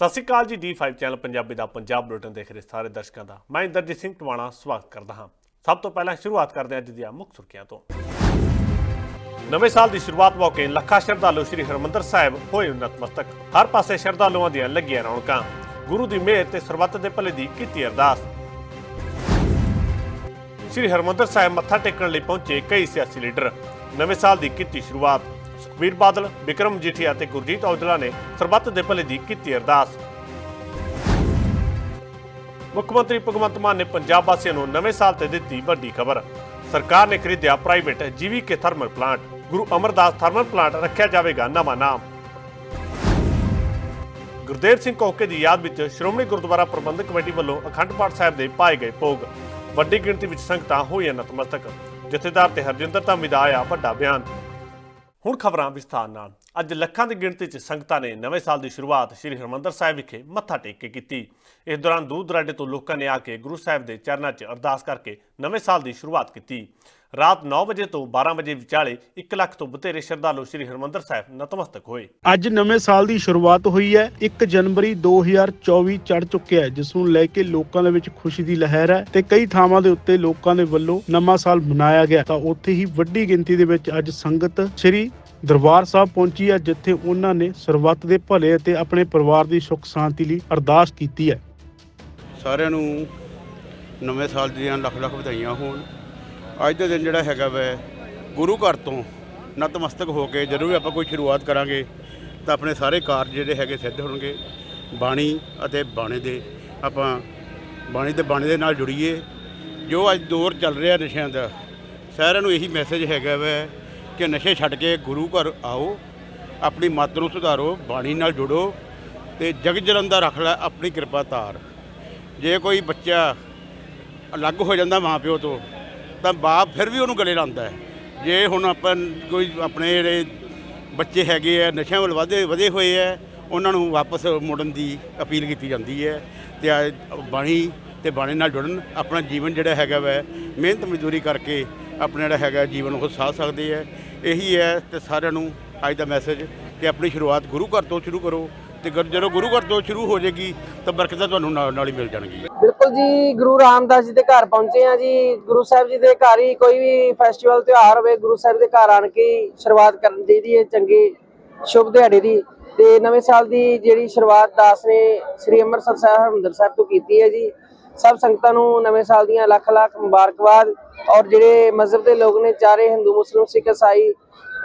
ਸਤਿ ਸ਼੍ਰੀ ਅਕਾਲ ਜੀ D5 channel Punjabi ਦਾ ਪੰਜਾਬ ਬੁਲੇਟਿਨ ਦੇਖ ਰਹੇ ਸਾਰੇ ਦਰਸ਼ਕਾਂ ਦਾ। ਮੈਂ ਇੰਦਰਜੀਤ ਸਿੰਘ ਟਵਾਣਾ, ਸਵਾਗਤ ਕਰਦਾ ਹਾਂ। ਸਭ ਤੋਂ ਪਹਿਲਾਂ ਸ਼ੁਰੂਆਤ ਕਰਦੇ ਹਾਂ ਅੱਜ ਦੀਆਂ ਮੁੱਖ ਸੁਰਖੀਆਂ ਤੋਂ। ਨਵੇਂ ਸਾਲ ਦੀ ਸ਼ੁਰੂਆਤ ਮੌਕੇ ਲੱਖਾਂ ਸ਼ਰਧਾਲੂ ਸ੍ਰੀ ਹਰਮੰਦਰ ਸਾਹਿਬ ਹੋਏ ਨਤਮਸਤਕ ਹਰ ਪਾਸੇ ਸ਼ਰਧਾਲੂਆਂ ਦੀਆਂ ਲੱਗੀਆਂ ਰੌਣਕਾਂ। ਗੁਰੂ ਦੀ ਮਿਹਰ ਤੇ ਸਰਬੱਤ ਦੇ ਭਲੇ ਦੀ ਕੀਤੀ ਅਰਦਾਸ। ਸ੍ਰੀ ਹਰਮੰਦਰ ਸਾਹਿਬ ਮੱਥਾ ਟੇਕਣ ਲਈ ਪਹੁੰਚੇ ਕਈ ਸਿਆਸੀ ਲੀਡਰ। ਨਵੇਂ ਸਾਲ ਦੀ ਕੀਤੀ ਸ਼ੁਰੂਆਤ। ਸੁਖਬੀਰ ਬਾਦਲ, ਵਿਕਰਮ ਜੀਠੀਆ ਤੇ ਗੁਰਜੀਤ ਔਜਲਾ ਨੇ ਸਰਬੱਤ ਦੇ ਭਲੇ ਦੀ ਕੀਤੀ ਅਰਦਾਸ। ਮੁੱਖ ਮੰਤਰੀ ਭਗਵੰਤ ਮਾਨ ਨੇ ਪੰਜਾਬ ਵਾਸੀਆਂ ਨੂੰ ਨਵੇਂ ਸਾਲ ਤੇ ਦਿੱਤੀ ਵੱਡੀ ਖਬਰ। ਸਰਕਾਰ ਨੇ ਖਰੀਦਿਆ private GVK thermal plant. Guru Amardas thermal plant ਰੱਖਿਆ ਜਾਵੇਗਾ ਨਵਾਂ ਨਾਮ। ਗੁਰਦੇਵ ਸਿੰਘ ਕੋਕੇ ਦੀ ਯਾਦ ਵਿੱਚ ਸ਼੍ਰੋਮਣੀ ਗੁਰਦੁਆਰਾ ਪ੍ਰਬੰਧਕ ਕਮੇਟੀ ਵੱਲੋਂ ਅਖੰਡ ਪਾਠ ਸਾਹਿਬ ਦੇ ਪਾਏ ਗਏ ਭੋਗ। ਵੱਡੀ ਗਿਣਤੀ ਵਿੱਚ ਸੰਗਤਾਂ ਹੋਈਆਂ ਨਤਮਸਤਕ। ਜਥੇਦਾਰ ਤੇ ਹਰਜਿੰਦਰ ਧਾਮੀ ਦਾ ਆਇਆ ਵੱਡਾ ਬਿਆਨ। ਹੁਣ ਖਬਰਾਂ ਵਿਸਥਾਰ ਨਾਲ। ਅੱਜ ਲੱਖਾਂ ਦੀ ਗਿਣਤੀ 'ਚ ਸੰਗਤਾਂ ਨੇ ਨਵੇਂ ਸਾਲ ਦੀ ਸ਼ੁਰੂਆਤ ਸ੍ਰੀ ਹਰਮੰਦਰ ਸਾਹਿਬ ਵਿਖੇ ਮੱਥਾ ਟੇਕ ਕੇ ਕੀਤੀ। ਇਸ ਦੌਰਾਨ ਦੂਰ ਦਰਾਡੇ ਤੋਂ ਲੋਕਾਂ ਨੇ ਆ ਕੇ ਗੁਰੂ ਸਾਹਿਬ ਦੇ ਚਰਨਾਂ 'ਚ ਅਰਦਾਸ ਕਰਕੇ ਨਵੇਂ ਸਾਲ ਦੀ ਸ਼ੁਰੂਆਤ ਕੀਤੀ। ਰਾਤ 9 ਵਜੇ ਤੋਂ 12 ਵਜੇ ਵਿਚਾਲੇ 1 ਲੱਖ ਤੋਂ ਬਥੇਰੇ ਸ਼ਰਧਾਲੂ ਸ੍ਰੀ ਹਰਮੰਦਰ ਸਾਹਿਬ ਨਤਮਸਤਕ ਹੋਏ। ਅੱਜ ਨਵੇਂ ਸਾਲ ਦੀ ਸ਼ੁਰੂਆਤ ਹੋਈ ਹੈ। 1 ਜਨਵਰੀ 2024 ਚੜ ਚੁੱਕਿਆ ਹੈ ਜਿਸ ਨੂੰ ਲੈ ਕੇ ਲੋਕਾਂ ਦੇ ਵਿੱਚ ਖੁਸ਼ੀ ਦੀ ਲਹਿਰ ਹੈ ਤੇ ਕਈ ਥਾਵਾਂ ਦੇ ਉੱਤੇ ਲੋਕਾਂ ਦੇ ਵੱਲੋਂ ਨਵਾਂ ਸਾਲ ਮਨਾਇਆ ਗਿਆ। ਤਾਂ ਉੱਥੇ ਹੀ ਵੱਡੀ ਗਿਣਤੀ ਦੇ ਵਿੱਚ ਅੱਜ ਸੰਗਤ ਸ੍ਰੀ ਦਰਬਾਰ ਸਾਹਿਬ ਪਹੁੰਚੀ ਹੈ ਜਿੱਥੇ ਉਹਨਾਂ ਨੇ ਸਰਬੱਤ ਦੇ ਭਲੇ ਅਤੇ ਆਪਣੇ ਪਰਿਵਾਰ ਦੀ ਸੁੱਖ ਸ਼ਾਂਤੀ ਲਈ ਅਰਦਾਸ ਕੀਤੀ ਹੈ। ਸਾਰਿਆਂ ਨੂੰ ਨਵੇਂ ਸਾਲ ਦੀਆਂ ਲੱਖ ਲੱਖ ਵਧਾਈਆਂ ਹੋਣ। ਅੱਜ ਦਾ ਦਿਨ ਜਿਹੜਾ ਹੈਗਾ ਵੈ, ਗੁਰੂ ਘਰ ਤੋਂ ਨਤਮਸਤਕ ਹੋ ਕੇ ਜਦੋਂ ਵੀ ਆਪਾਂ ਕੋਈ ਸ਼ੁਰੂਆਤ ਕਰਾਂਗੇ, ਤਾਂ ਆਪਣੇ ਸਾਰੇ ਕਾਰਜ ਜਿਹੜੇ ਹੈਗੇ ਸਿੱਧ ਹੋਣਗੇ। ਬਾਣੀ ਅਤੇ ਬਾਣੇ ਦੇ, ਆਪਾਂ ਬਾਣੀ ਤੇ ਬਾਣੇ ਦੇ ਨਾਲ ਜੁੜੀਏ। ਜੋ ਅੱਜ ਦੌਰ ਚੱਲ ਰਿਹਾ ਨਸ਼ਿਆਂ ਦਾ, ਸਾਰਿਆਂ ਨੂੰ ਇਹੀ ਮੈਸੇਜ ਹੈਗਾ ਵੈ ਕਿ ਨਸ਼ੇ ਛੱਡ ਕੇ ਗੁਰੂ ਘਰ ਆਓ, ਆਪਣੀ ਮੱਤ ਨੂੰ ਸੁਧਾਰੋ, ਬਾਣੀ ਨਾਲ ਜੁੜੋ ਤੇ ਜਗ ਜਲੰਦਾ ਰੱਖ ਲੈ ਆਪਣੀ ਕਿਰਪਾ ਧਾਰ। ਜੇ ਕੋਈ ਬੱਚਾ ਅਲੱਗ ਹੋ ਜਾਂਦਾ ਮਾਪਿਓ ਤੋਂ ਤਾਂ ਬਾਪ ਫਿਰ ਵੀ ਉਹਨੂੰ ਗਲੇ ਲਾਉਂਦਾ ਹੈ। ਜੇ ਹੁਣ ਆਪਾਂ ਕੋਈ ਆਪਣੇ ਜਿਹੜੇ ਬੱਚੇ ਹੈਗੇ ਆ, ਨਸ਼ਿਆਂ ਵੱਲ ਵਧੇ ਵਧੇ ਹੋਏ ਆ, ਉਹਨਾਂ ਨੂੰ ਵਾਪਸ ਮੁੜਨ ਦੀ ਅਪੀਲ ਕੀਤੀ ਜਾਂਦੀ ਹੈ ਤੇ ਆ ਬਾਣੀ ਤੇ ਬਾਣੀ ਨਾਲ ਜੁੜਨ, ਆਪਣਾ ਜੀਵਨ ਜਿਹੜਾ ਹੈਗਾ ਵੈ, ਮਿਹਨਤ ਮਜ਼ਦੂਰੀ ਕਰਕੇ ਆਪਣਾ ਜਿਹੜਾ ਹੈਗਾ ਜੀਵਨ ਉਹ ਸਾਧ ਸਕਦੇ ਆ ਇਹੀ ਹੈ ਤੇ ਸਾਰਿਆਂ ਨੂੰ ਅੱਜ ਦਾ ਮੈਸੇਜ ਕਿ ਆਪਣੀ ਸ਼ੁਰੂਆਤ ਗੁਰੂ ਘਰ ਤੋਂ ਸ਼ੁਰੂ ਕਰੋ ਤੇ ਗੁਰ- ਜਦੋਂ ਗੁਰੂ ਘਰ ਤੋਂ ਸ਼ੁਰੂ ਹੋ ਜਾਏਗੀ ਤਾਂ ਬਰਕਤਾਂ ਤੁਹਾਨੂੰ ਨਾਲ ਨਾਲ ਹੀ ਮਿਲ ਜਾਣਗੀਆਂ। ਬਿਲਕੁਲ ਜੀ, ਗੁਰੂ ਰਾਮਦਾਸ ਜੀ ਦੇ ਘਰ ਪਹੁੰਚੇ ਆ ਜੀ। ਗੁਰੂ ਸਾਹਿਬ ਜੀ ਦੇ ਘਰ ਹੀ ਕੋਈ ਵੀ ਫੈਸਟੀਵਲ ਤਿਉਹਾਰ ਹੋਵੇ, ਗੁਰੂ ਸਾਹਿਬ ਦੇ ਘਰ ਆਣ ਕੇ ਹੀ ਸ਼ੁਰੂਆਤ ਕਰਨ ਚਾਹੀਦੀ ਹੈ ਚੰਗੇ ਸ਼ੁਭ ਦਿਹਾੜੇ ਦੀ। ਤੇ ਨਵੇਂ ਸਾਲ ਦੀ ਜਿਹੜੀ ਸ਼ੁਰੂਆਤ ਦਾਸ ਨੇ ਸ੍ਰੀ ਅੰਮ੍ਰਿਤਸਰ ਸਾਹਿਬ, ਹਰਿਮੰਦਰ ਸਾਹਿਬ ਤੋਂ ਕੀਤੀ ਹੈ ਜੀ। ਸਭ ਸੰਗਤਾਂ ਨੂੰ ਨਵੇਂ ਸਾਲ ਦੀਆਂ ਲੱਖ ਲੱਖ ਮੁਬਾਰਕਬਾਦ। ਔਰ ਜਿਹੜੇ ਮਜ਼ਹਬ ਦੇ ਲੋਕ ਨੇ, ਚਾਰੇ ਹਿੰਦੂ, ਮੁਸਲਿਮ, ਸਿੱਖ, ਈਸਾਈ,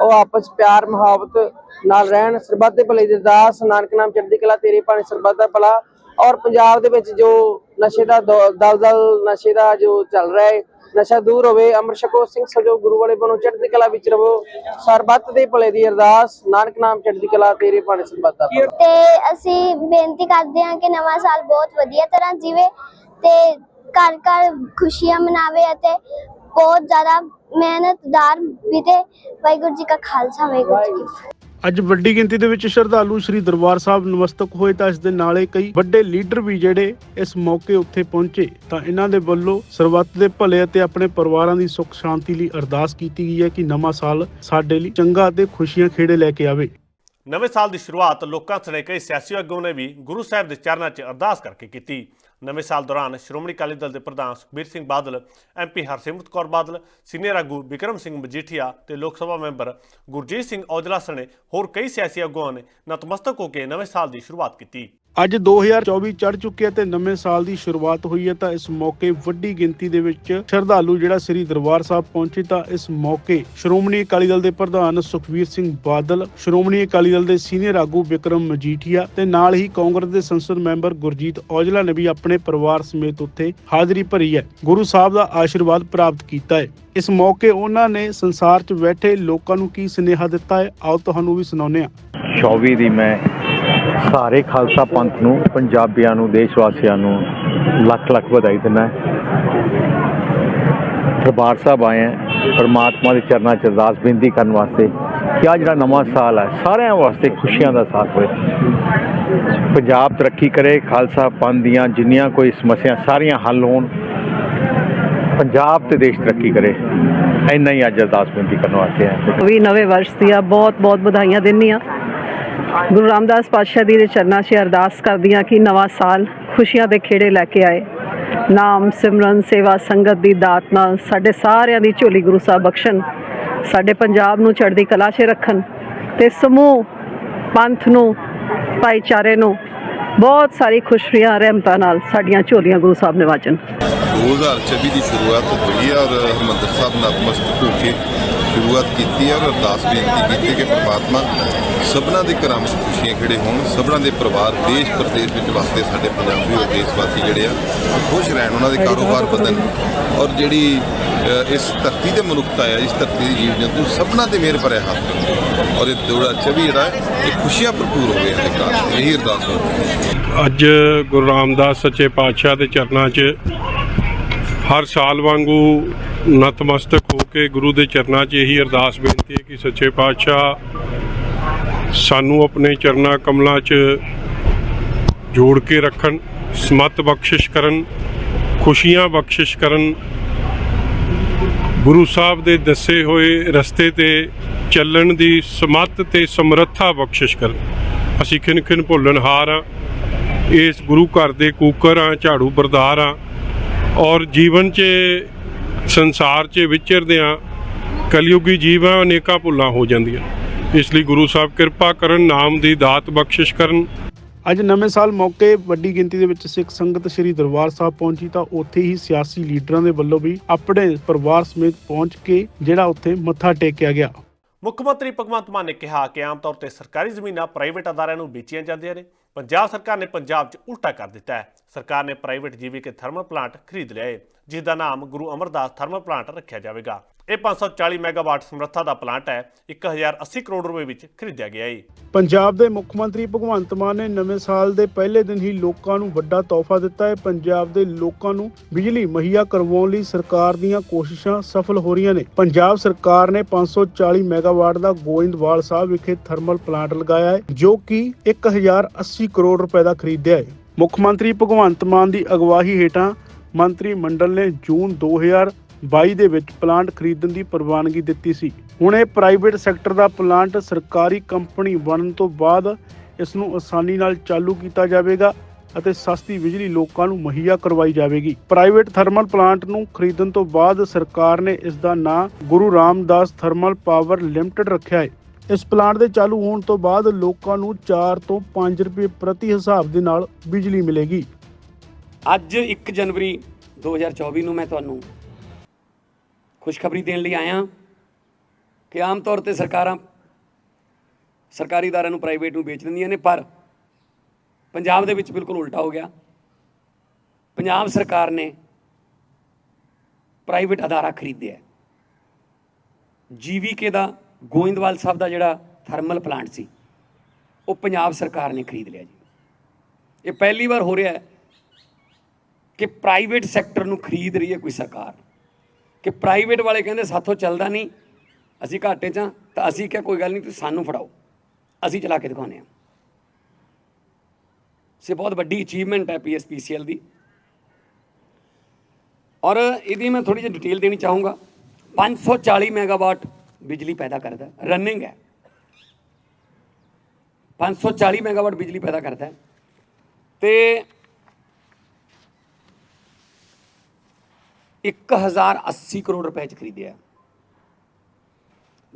ਉਹ ਆਪਸ ਪਿਆਰ ਮੁਹੱਬਤ ਨਾਲ ਰਹਿਣ। ਸਰਬੱਤ ਦੇ ਭਲੇ ਦੀ ਅਰਦਾਸ ਨਾਨਕ ਨਾਮ ਚੜ੍ਹਦੀ ਕਲਾ, ਤੇਰੇ ਭਾਣੇ ਸਰਬੱਤ ਦਾ ਭਲਾ। ਔਰ ਪੰਜਾਬ ਦੇ ਵਿੱਚ ਜੋ ਨਸ਼ੇ ਦਾ ਦਲਦਲ, ਨਸ਼ੇ ਦਾ ਜੋ ਚੱਲ ਰਿਹਾ ਹੈ, ਨਸ਼ਾ ਦੂਰ ਹੋਵੇ, ਅੰਮ੍ਰਿਤ ਛਕੋ, ਸਿੰਘ ਸਜੋ, ਗੁਰੂ ਵਾਲੇ ਬਣੋ, ਚੜ੍ਹਦੀ ਕਲਾ ਵਿੱਚ ਰਵੋ ਸਰਬੱਤ ਦੇ ਭਲੇ ਦੀ ਅਰਦਾਸ, ਨਾਨਕ ਨਾਮ ਚੜ੍ਹਦੀ ਕਲਾ ਤੇਰੇ ਭਾਣੇ ਸਰਬੱਤ ਦਾ ਤੇ ਅਸੀਂ ਬੇਨਤੀ ਕਰਦੇ ਹਾਂ ਕਿ ਨਵਾਂ ਸਾਲ ਬਹੁਤ ਵਧੀਆ ਤਰ੍ਹਾਂ ਜੀਵੇ ਤੇ ਘਰ ਘਰ ਖੁਸ਼ੀਆਂ ਮਨਾਵੇ ਅਤੇ ਬਹੁਤ ਜ਼ਿਆਦਾ ਮਿਹਨਤਦਾਰ ਵੀ ਤੇ ਵਾਹਿਗੁਰੂ ਜੀ ਕਾ ਖਾਲਸਾ, ਵਾਹਿਗੁਰੂ ਜੀ ਅੱਜ ਵੱਡੀ ਗਿਣਤੀ ਦੇ ਵਿੱਚ ਸ਼ਰਧਾਲੂ ਸ੍ਰੀ ਦਰਬਾਰ ਸਾਹਿਬ ਨਮਸਤਕ ਹੋਏ ਤਾਂ ਇਸ ਦੇ ਨਾਲੇ ਕਈ ਵੱਡੇ ਲੀਡਰ ਵੀ ਜਿਹੜੇ ਇਸ ਮੌਕੇ ਉੱਥੇ ਪਹੁੰਚੇ। ਤਾਂ ਇਹਨਾਂ ਦੇ ਵੱਲੋਂ ਸਰਬੱਤ ਦੇ ਭਲੇ ਅਤੇ ਆਪਣੇ ਪਰਿਵਾਰਾਂ ਦੀ ਸੁੱਖ ਸ਼ਾਂਤੀ ਲਈ ਅਰਦਾਸ ਕੀਤੀ ਗਈ ਹੈ ਕਿ ਨਵਾਂ ਸਾਲ ਸਾਡੇ ਲਈ ਚੰਗਾ ਅਤੇ ਖੁਸ਼ੀਆਂ ਖੇੜੇ ਲੈ ਕੇ ਆਵੇ। ਨਵੇਂ ਸਾਲ ਦੀ ਸ਼ੁਰੂਆਤ ਲੋਕਾਂ ਸਣੇ ਕਈ ਸਿਆਸੀ ਆਗੂਆਂ ਨੇ ਵੀ ਗੁਰੂ ਸਾਹਿਬ ਦੇ ਚਰਨਾਂ 'ਚ ਅਰਦਾਸ ਕਰਕੇ ਕੀਤੀ। ਨਵੇਂ ਸਾਲ ਦੌਰਾਨ ਸ਼੍ਰੋਮਣੀ ਅਕਾਲੀ ਦਲ ਦੇ ਪ੍ਰਧਾਨ ਸੁਖਬੀਰ ਸਿੰਘ ਬਾਦਲ ਐਮਪੀ ਹਰਸਿਮਰਤ ਕੌਰ ਬਾਦਲ, ਸੀਨੀਅਰ ਆਗੂ ਵਿਕਰਮ ਸਿੰਘ ਮਜੀਠੀਆ ਤੇ ਲੋਕ ਸਭਾ ਮੈਂਬਰ ਗੁਰਜੀਤ ਸਿੰਘ ਔਜਲਾ ਸਣੇ ਹੋਰ ਕਈ ਸਿਆਸੀ ਆਗੂਆਂ ਨੇ ਨਤਮਸਤਕ ਹੋ ਕੇ ਨਵੇਂ ਸਾਲ ਦੀ ਸ਼ੁਰੂਆਤ ਕੀਤੀ। ਅੱਜ 2024 ਚੜ ਚੁੱਕਿਆ ਤੇ ਨਵੇਂ ਸਾਲ ਦੀ ਸ਼ੁਰੂਆਤ ਹੋਈ ਹੈ ਤਾਂ ਇਸ ਮੌਕੇ ਵੱਡੀ ਗਿਣਤੀ ਦੇ ਵਿੱਚ ਸ਼ਰਧਾਲੂ ਜਿਹੜਾ ਸ੍ਰੀ ਦਰਬਾਰ ਸਾਹਿਬ ਪਹੁੰਚੇ ਤਾਂ ਇਸ ਮੌਕੇ ਸ਼੍ਰੋਮਣੀ ਅਕਾਲੀ ਦਲ ਦੇ ਪ੍ਰਧਾਨ ਸੁਖਵੀਰ ਸਿੰਘ ਬਾਦਲ, ਸ਼੍ਰੋਮਣੀ ਅਕਾਲੀ ਦਲ ਦੇ ਸੀਨੀਅਰ ਆਗੂ ਵਿਕਰਮ ਮਜੀਠੀਆ ਤੇ ਨਾਲ ਹੀ ਕਾਂਗਰਸ ਦੇ ਸੰਸਦ ਮੈਂਬਰ ਗੁਰਜੀਤ ਔਜਲਾ ਨੇ ਵੀ ਆਪਣੇ ਪਰਿਵਾਰ ਸਮੇਤ ਉੱਥੇ ਹਾਜ਼ਰੀ ਭਰੀ ਹੈ। ਗੁਰੂ ਸਾਹਿਬ ਦਾ ਆਸ਼ੀਰਵਾਦ ਪ੍ਰਾਪਤ ਕੀਤਾ ਹੈ। ਇਸ ਮੌਕੇ ਉਹਨਾਂ ਨੇ ਸੰਸਾਰ 'ਚ ਬੈਠੇ ਲੋਕਾਂ ਨੂੰ ਕੀ ਸੁਨੇਹਾ ਦਿੱਤਾ ਹੈ? ਆਓ ਤੁਹਾਨੂੰ ਵੀ ਸੁਣਾਉਂਦੇ ਹਾਂ। 24 ਦੀ ਮੈਂ ਸਾਰੇ ਖਾਲਸਾ ਪੰਥ ਨੂੰ, ਪੰਜਾਬੀਆਂ ਨੂੰ ਦੇਸ਼ ਵਾਸੀਆਂ ਨੂੰ ਲੱਖ ਲੱਖ ਵਧਾਈ ਦਿੰਦਾ ਦਰਬਾਰ ਸਾਹਿਬ ਆਏ ਹਾਂ, ਪਰਮਾਤਮਾ ਦੇ ਚਰਨਾਂ 'ਚ ਅਰਦਾਸ ਬੇਨਤੀ ਕਰਨ ਵਾਸਤੇ ਕਿ ਆ ਜਿਹੜਾ ਨਵਾਂ ਸਾਲ ਹੈ, ਸਾਰਿਆਂ ਵਾਸਤੇ ਖੁਸ਼ੀਆਂ ਦਾ ਸਾਥ ਹੋਵੇ। ਪੰਜਾਬ ਤਰੱਕੀ ਕਰੇ, ਖਾਲਸਾ ਪੰਥ ਦੀਆਂ ਜਿੰਨੀਆਂ ਕੋਈ ਸਮੱਸਿਆ, ਸਾਰੀਆਂ ਹੱਲ ਹੋਣ। ਪੰਜਾਬ ਤੇ ਦੇਸ਼ ਤਰੱਕੀ ਕਰੇ। ਇੰਨਾ ਹੀ ਅੱਜ ਅਰਦਾਸ ਬੇਨਤੀ ਕਰਨ ਵਾਸਤੇ ਆਏ ਵੀ ਨਵੇਂ ਵਰਸ਼ ਦੀਆਂ ਬਹੁਤ ਬਹੁਤ ਵਧਾਈਆਂ ਦਿੰਨੀ ਆ ਗੁਰੂ ਰਾਮਦਾਸ ਪਾਤਸ਼ਾਹ ਜੀ ਦੇ ਚਰਨਾਂ 'ਚ ਅਰਦਾਸ ਕਰਦੀਆਂ ਕਿ ਨਵਾਂ ਸਾਲ ਖੁਸ਼ੀਆਂ ਦੇ ਖੇੜੇ ਲੈ ਕੇ ਆਏ। ਨਾਮ, ਸਿਮਰਨ, ਸੇਵਾ, ਸੰਗਤ ਦੀ ਦਾਤ ਨਾਲ ਸਾਡੇ ਸਾਰਿਆਂ ਦੀ ਝੋਲੀ ਗੁਰੂ ਸਾਹਿਬ ਬਖਸ਼ਣ, ਸਾਡੇ ਪੰਜਾਬ ਨੂੰ ਚੜ੍ਹਦੀ ਕਲਾ 'ਚ ਰੱਖਣ ਤੇ ਸਮੂਹ, ਪੰਥ ਨੂੰ, ਭਾਈਚਾਰੇ ਨੂੰ ਬਹੁਤ ਸਾਰੀ ਖੁਸ਼ੀਆਂ, ਰਹਿਮਤਾਂ ਨਾਲ ਸਾਡੀਆਂ ਝੋਲੀਆਂ ਗੁਰੂ ਸਾਹਿਬ ਨਿਵਾਜਣ। 2024 ਦੀ ਸ਼ੁਰੂਆਤ ਹੋਈ ਹੈ ਔਰ ਹਰਿਮੰਦਰ ਸਾਹਿਬ ਨਤਮਸਤਕ ਹੋ ਕੇ ਸ਼ੁਰੂਆਤ ਕੀਤੀ ਹੈ ਔਰ ਅਰਦਾਸ ਬੇਨਤੀ ਕੀਤੀ ਕਿ ਪ੍ਰਮਾਤਮਾ ਸਭਨਾਂ ਦੇ ਘਰਾਂ ਵਿੱਚ ਖੁਸ਼ੀਆਂ ਖਿੜੇ ਹੋਣ ਸਭਨਾਂ ਦੇ ਪਰਿਵਾਰ ਦੇਸ਼ ਪ੍ਰਦੇਸ਼ ਵਿੱਚ ਵਸਦੇ ਸਾਡੇ ਪੰਜਾਬੀ ਔਰ ਦੇਸ਼ ਵਾਸੀ ਜਿਹੜੇ ਆ ਖੁਸ਼ ਰਹਿਣ ਉਹਨਾਂ ਦੇ ਕਾਰੋਬਾਰ ਵਧਣ ਔਰ ਜਿਹੜੀ ਇਸ ਧਰਤੀ ਤੇ ਮਨੁੱਖਤਾ ਹੈ ਇਸ ਧਰਤੀ ਦੇ ਜੀਵ ਜੰਤੂ ਸਭਨਾਂ ਤੇ ਮਿਹਰ ਭਰਿਆ ਹੱਥ ਔਰ ਇਹ 2024 ਜਿਹੜਾ ਹੈ ਇਹ ਖੁਸ਼ੀਆਂ ਭਰਪੂਰ ਹੋਵੇ ਹਰੇ ਕਾਸ਼ ਇਹੀ ਅਰਦਾਸ ਹੈ। ਅੱਜ ਗੁਰੂ ਰਾਮਦਾਸ ਸੱਚੇ ਪਾਤਸ਼ਾਹ ਦੇ ਚਰਨਾਂ 'ਚ ਹਰ ਸਾਲ ਵਾਂਗੂ ਨਤਮਸਤਕ ਹੋ ਕੇ ਗੁਰੂ ਦੇ ਚਰਨਾਂ 'ਚ ਇਹੀ ਅਰਦਾਸ ਬੇਨਤੀ ਹੈ ਕਿ ਸੱਚੇ ਪਾਤਸ਼ਾਹ ਸਾਨੂੰ ਆਪਣੇ ਚਰਨਾਂ ਕਮਲਾਂ 'ਚ ਜੋੜ ਕੇ ਰੱਖਣ, ਸਮਤ ਬਖਸ਼ਿਸ਼ ਕਰਨ, ਖੁਸ਼ੀਆਂ ਬਖਸ਼ਿਸ਼ ਕਰਨ। ਗੁਰੂ ਸਾਹਿਬ ਦੇ ਦੱਸੇ ਹੋਏ ਰਸਤੇ ਤੇ ਚੱਲਣ ਦੀ ਸਮਤ ਤੇ ਸਮਰੱਥਾ ਬਖਸ਼ਿਸ਼ ਕਰਨ। ਅਸੀਂ ਖਿਨ ਖਿਨ ਭੁੱਲਣਹਾਰ ਹਾਂ ਇਸ ਗੁਰੂ ਘਰ ਦੇ ਕੂਕਰ ਆ ਝਾੜੂ ਬਰਦਾਰ ਆ। ਔਰ ਜੀਵਨ 'ਚ ਸੰਸਾਰ 'ਚ ਵਿਚਰਦੇ ਆ ਕਲਯੁਗੀ ਜੀਵ ਆ ਅਨੇਕਾਂ ਭੁੱਲਾਂ ਹੋ ਜਾਂਦੀਆਂ। ਇਸ ਲਈ ਗੁਰੂ ਸਾਹਿਬ ਕਿਰਪਾ ਕਰਨ ਨਾਮ ਦੀ ਦਾਤ ਬਖਸ਼ਿਸ਼ ਕਰਨ। ਅੱਜ ਨਵੇਂ ਸਾਲ ਮੌਕੇ ਵੱਡੀ ਗਿਣਤੀ ਦੇ ਵਿੱਚ ਸਿੱਖ ਸੰਗਤ ਸ੍ਰੀ ਦਰਬਾਰ ਸਾਹਿਬ ਪਹੁੰਚੀ ਤਾਂ ਉੱਥੇ ਹੀ ਸਿਆਸੀ ਲੀਡਰਾਂ ਦੇ ਵੱਲੋਂ ਵੀ ਆਪਣੇ ਪਰਿਵਾਰ ਸਮੇਤ ਪਹੁੰਚ ਕੇ ਜਿਹੜਾ ਉੱਥੇ ਮੱਥਾ ਟੇਕਿਆ ਗਿਆ। ਮੁੱਖ ਮੰਤਰੀ ਭਗਵੰਤ ਮਾਨ ਨੇ ਕਿਹਾ ਕਿ ਆਮ ਤੌਰ ਤੇ ਸਰਕਾਰੀ ਜ਼ਮੀਨਾਂ ਪ੍ਰਾਈਵੇਟ ਅਦਾਰਿਆਂ ਨੂੰ ਵੇਚੀਆਂ ਜਾਂਦੀਆਂ ਨੇ। ਪੰਜਾਬ ਸਰਕਾਰ ਨੇ ਪੰਜਾਬ 'ਚ ਉਲਟਾ ਕਰ ਦਿੱਤਾ ਹੈ। ਸਰਕਾਰ ਨੇ ਪ੍ਰਾਈਵੇਟ ਜੀਵੀਕੇ ਥਰਮਲ ਪਲਾਂਟ ਖਰੀਦ ਲਿਆ ਹੈ ਜਿਸ ਦਾ ਨਾਮ ਗੁਰੂ ਅਮਰਦਾਸ ਥਰਮਲ ਪਲਾਂਟ ਰੱਖਿਆ ਜਾਵੇਗਾ। ਇਹ 540 ਮੈਗਾਵਾਟ ਸਮਰੱਥਾ ਦਾ ਪਲਾਂਟ ਹੈ 1080 ਕਰੋੜ ਰੁਪਏ ਵਿੱਚ ਖਰੀਦਿਆ ਗਿਆ ਹੈ ਪੰਜਾਬ ਦੇ ਮੁੱਖ ਮੰਤਰੀ ਭਗਵੰਤ ਮਾਨ ਨੇ ਨਵੇਂ ਸਾਲ ਦੇ ਪਹਿਲੇ ਦਿਨ ਹੀ ਲੋਕਾਂ ਨੂੰ ਵੱਡਾ ਤੋਹਫਾ ਦਿੱਤਾ ਹੈ। ਪੰਜਾਬ ਦੇ ਲੋਕਾਂ ਨੂੰ ਬਿਜਲੀ ਮੁਹੱਈਆ ਕਰਵਾਉਣ ਲਈ ਸਰਕਾਰ ਦੀਆਂ ਕੋਸ਼ਿਸ਼ਾਂ ਸਫਲ ਹੋ ਰਹੀਆਂ ਨੇ। ਪੰਜਾਬ ਸਰਕਾਰ ਨੇ 540 ਮੈਗਾਵਾਟ ਦਾ ਗੋਇੰਦਵਾਲ ਸਾਹਿਬ ਵਿਖੇ ਥਰਮਲ ਪਲਾਂਟ ਲਗਾਇਆ ਹੈ, ਜੋ ਕਿ 1080 ਕਰੋੜ ਰੁਪਏ ਦਾ ਖਰੀਦਿਆ ਹੈ। ਮੁੱਖ ਮੰਤਰੀ ਭਗਵੰਤ ਮਾਨ ਦੀ ਅਗਵਾਈ ਹੇਠਾਂ ਮੰਤਰੀ ਮੰਡਲ ਨੇ ਜੂਨ 2022 ਦੇ ਵਿੱਚ ਪਲਾਂਟ ਖਰੀਦਣ ਦੀ ਪ੍ਰਵਾਨਗੀ ਦਿੱਤੀ ਸੀ। ਹੁਣ ਇਹ ਪ੍ਰਾਈਵੇਟ ਸੈਕਟਰ ਦਾ ਪਲਾਂਟ ਸਰਕਾਰੀ ਕੰਪਨੀ ਬਣਨ ਤੋਂ ਬਾਅਦ ਇਸ ਨੂੰ ਆਸਾਨੀ ਨਾਲ ਚਾਲੂ ਕੀਤਾ ਜਾਵੇਗਾ ਅਤੇ ਸਸਤੀ ਬਿਜਲੀ ਲੋਕਾਂ ਨੂੰ ਮੁਹੱਈਆ ਕਰਵਾਈ ਜਾਵੇਗੀ। ਪ੍ਰਾਈਵੇਟ ਥਰਮਲ ਪਲਾਂਟ ਨੂੰ ਖਰੀਦਣ ਤੋਂ ਬਾਅਦ ਸਰਕਾਰ ਨੇ ਇਸ ਦਾ ਨਾਂ Guru Ramdas thermal power limited ਰੱਖਿਆ ਹੈ। ਇਸ ਪਲਾਂਟ ਦੇ ਚਾਲੂ ਹੋਣ ਤੋਂ ਬਾਅਦ ਲੋਕਾਂ ਨੂੰ 4 ਤੋਂ 5 ਰੁਪਏ ਪ੍ਰਤੀ ਹਿਸਾਬ ਦੇ ਨਾਲ ਬਿਜਲੀ ਮਿਲੇਗੀ। ਅੱਜ 1 ਜਨਵਰੀ 2024 ਨੂੰ ਮੈਂ ਤੁਹਾਨੂੰ ਖੁਸ਼ਖਬਰੀ ਦੇਣ ਲਈ ਆਇਆ ਕਿ ਆਮ ਤੌਰ ਤੇ ਸਰਕਾਰਾਂ ਸਰਕਾਰੀ ਇਦਾਰਿਆਂ ਨੂੰ ਪ੍ਰਾਈਵੇਟ ਨੂੰ ਵੇਚ ਦਿੰਦੀਆਂ ਨੇ, ਪਰ ਪੰਜਾਬ ਦੇ ਵਿੱਚ ਬਿਲਕੁਲ ਉਲਟਾ ਹੋ ਗਿਆ। ਪੰਜਾਬ ਸਰਕਾਰ ਨੇ ਪ੍ਰਾਈਵੇਟ ਅਦਾਰਾ ਖਰੀਦਿਆ ਜੀਵੀਕੇ ਦਾ ਗੋਇੰਦਵਾਲ ਸਾਹਿਬ ਦਾ ਜਿਹੜਾ ਥਰਮਲ ਪਲਾਂਟ ਸੀ, ਉਹ ਪੰਜਾਬ ਸਰਕਾਰ ਨੇ ਖਰੀਦ ਲਿਆ ਜੀ। ਇਹ ਪਹਿਲੀ ਵਾਰ ਹੋ ਰਿਹਾ ਹੈ ਕਿ ਪ੍ਰਾਈਵੇਟ ਸੈਕਟਰ ਨੂੰ ਖਰੀਦ ਰਹੀ ਹੈ ਕੋਈ ਸਰਕਾਰ। ਕਿ ਪ੍ਰਾਈਵੇਟ ਵਾਲੇ ਕਹਿੰਦੇ ਸਾਥੋਂ ਚੱਲਦਾ ਨਹੀਂ, ਅਸੀਂ ਘਾਟੇ 'ਚ ਹਾਂ, ਤਾਂ ਅਸੀਂ ਕਿਹਾ ਕੋਈ ਗੱਲ ਨਹੀਂ, ਤੁਸੀਂ ਸਾਨੂੰ ਫੜਾਓ, ਅਸੀਂ ਚਲਾ ਕੇ ਦਿਖਾਉਂਦੇ ਹਾਂ। ਸੇ ਬਹੁਤ ਵੱਡੀ ਅਚੀਵਮੈਂਟ ਹੈ ਪੀਐਸਪੀਸੀਐਲ ਦੀ। ਔਰ ਇਹਦੀ ਮੈਂ ਥੋੜੀ ਜਿਹੀ ਡਿਟੇਲ ਦੇਣੀ ਚਾਹੂੰਗਾ। 540 ਮੈਗਾਵਾਟ ਬਿਜਲੀ ਪੈਦਾ ਕਰਦਾ ਰਨਿੰਗ ਹੈ। 540 ਮੈਗਾਵਾਟ ਬਿਜਲੀ ਪੈਦਾ ਕਰਦਾ ਹੈ। ਤੇ 1080 ਕਰੋੜ ਰੁਪਏ ਚ ਖਰੀਦਿਆ।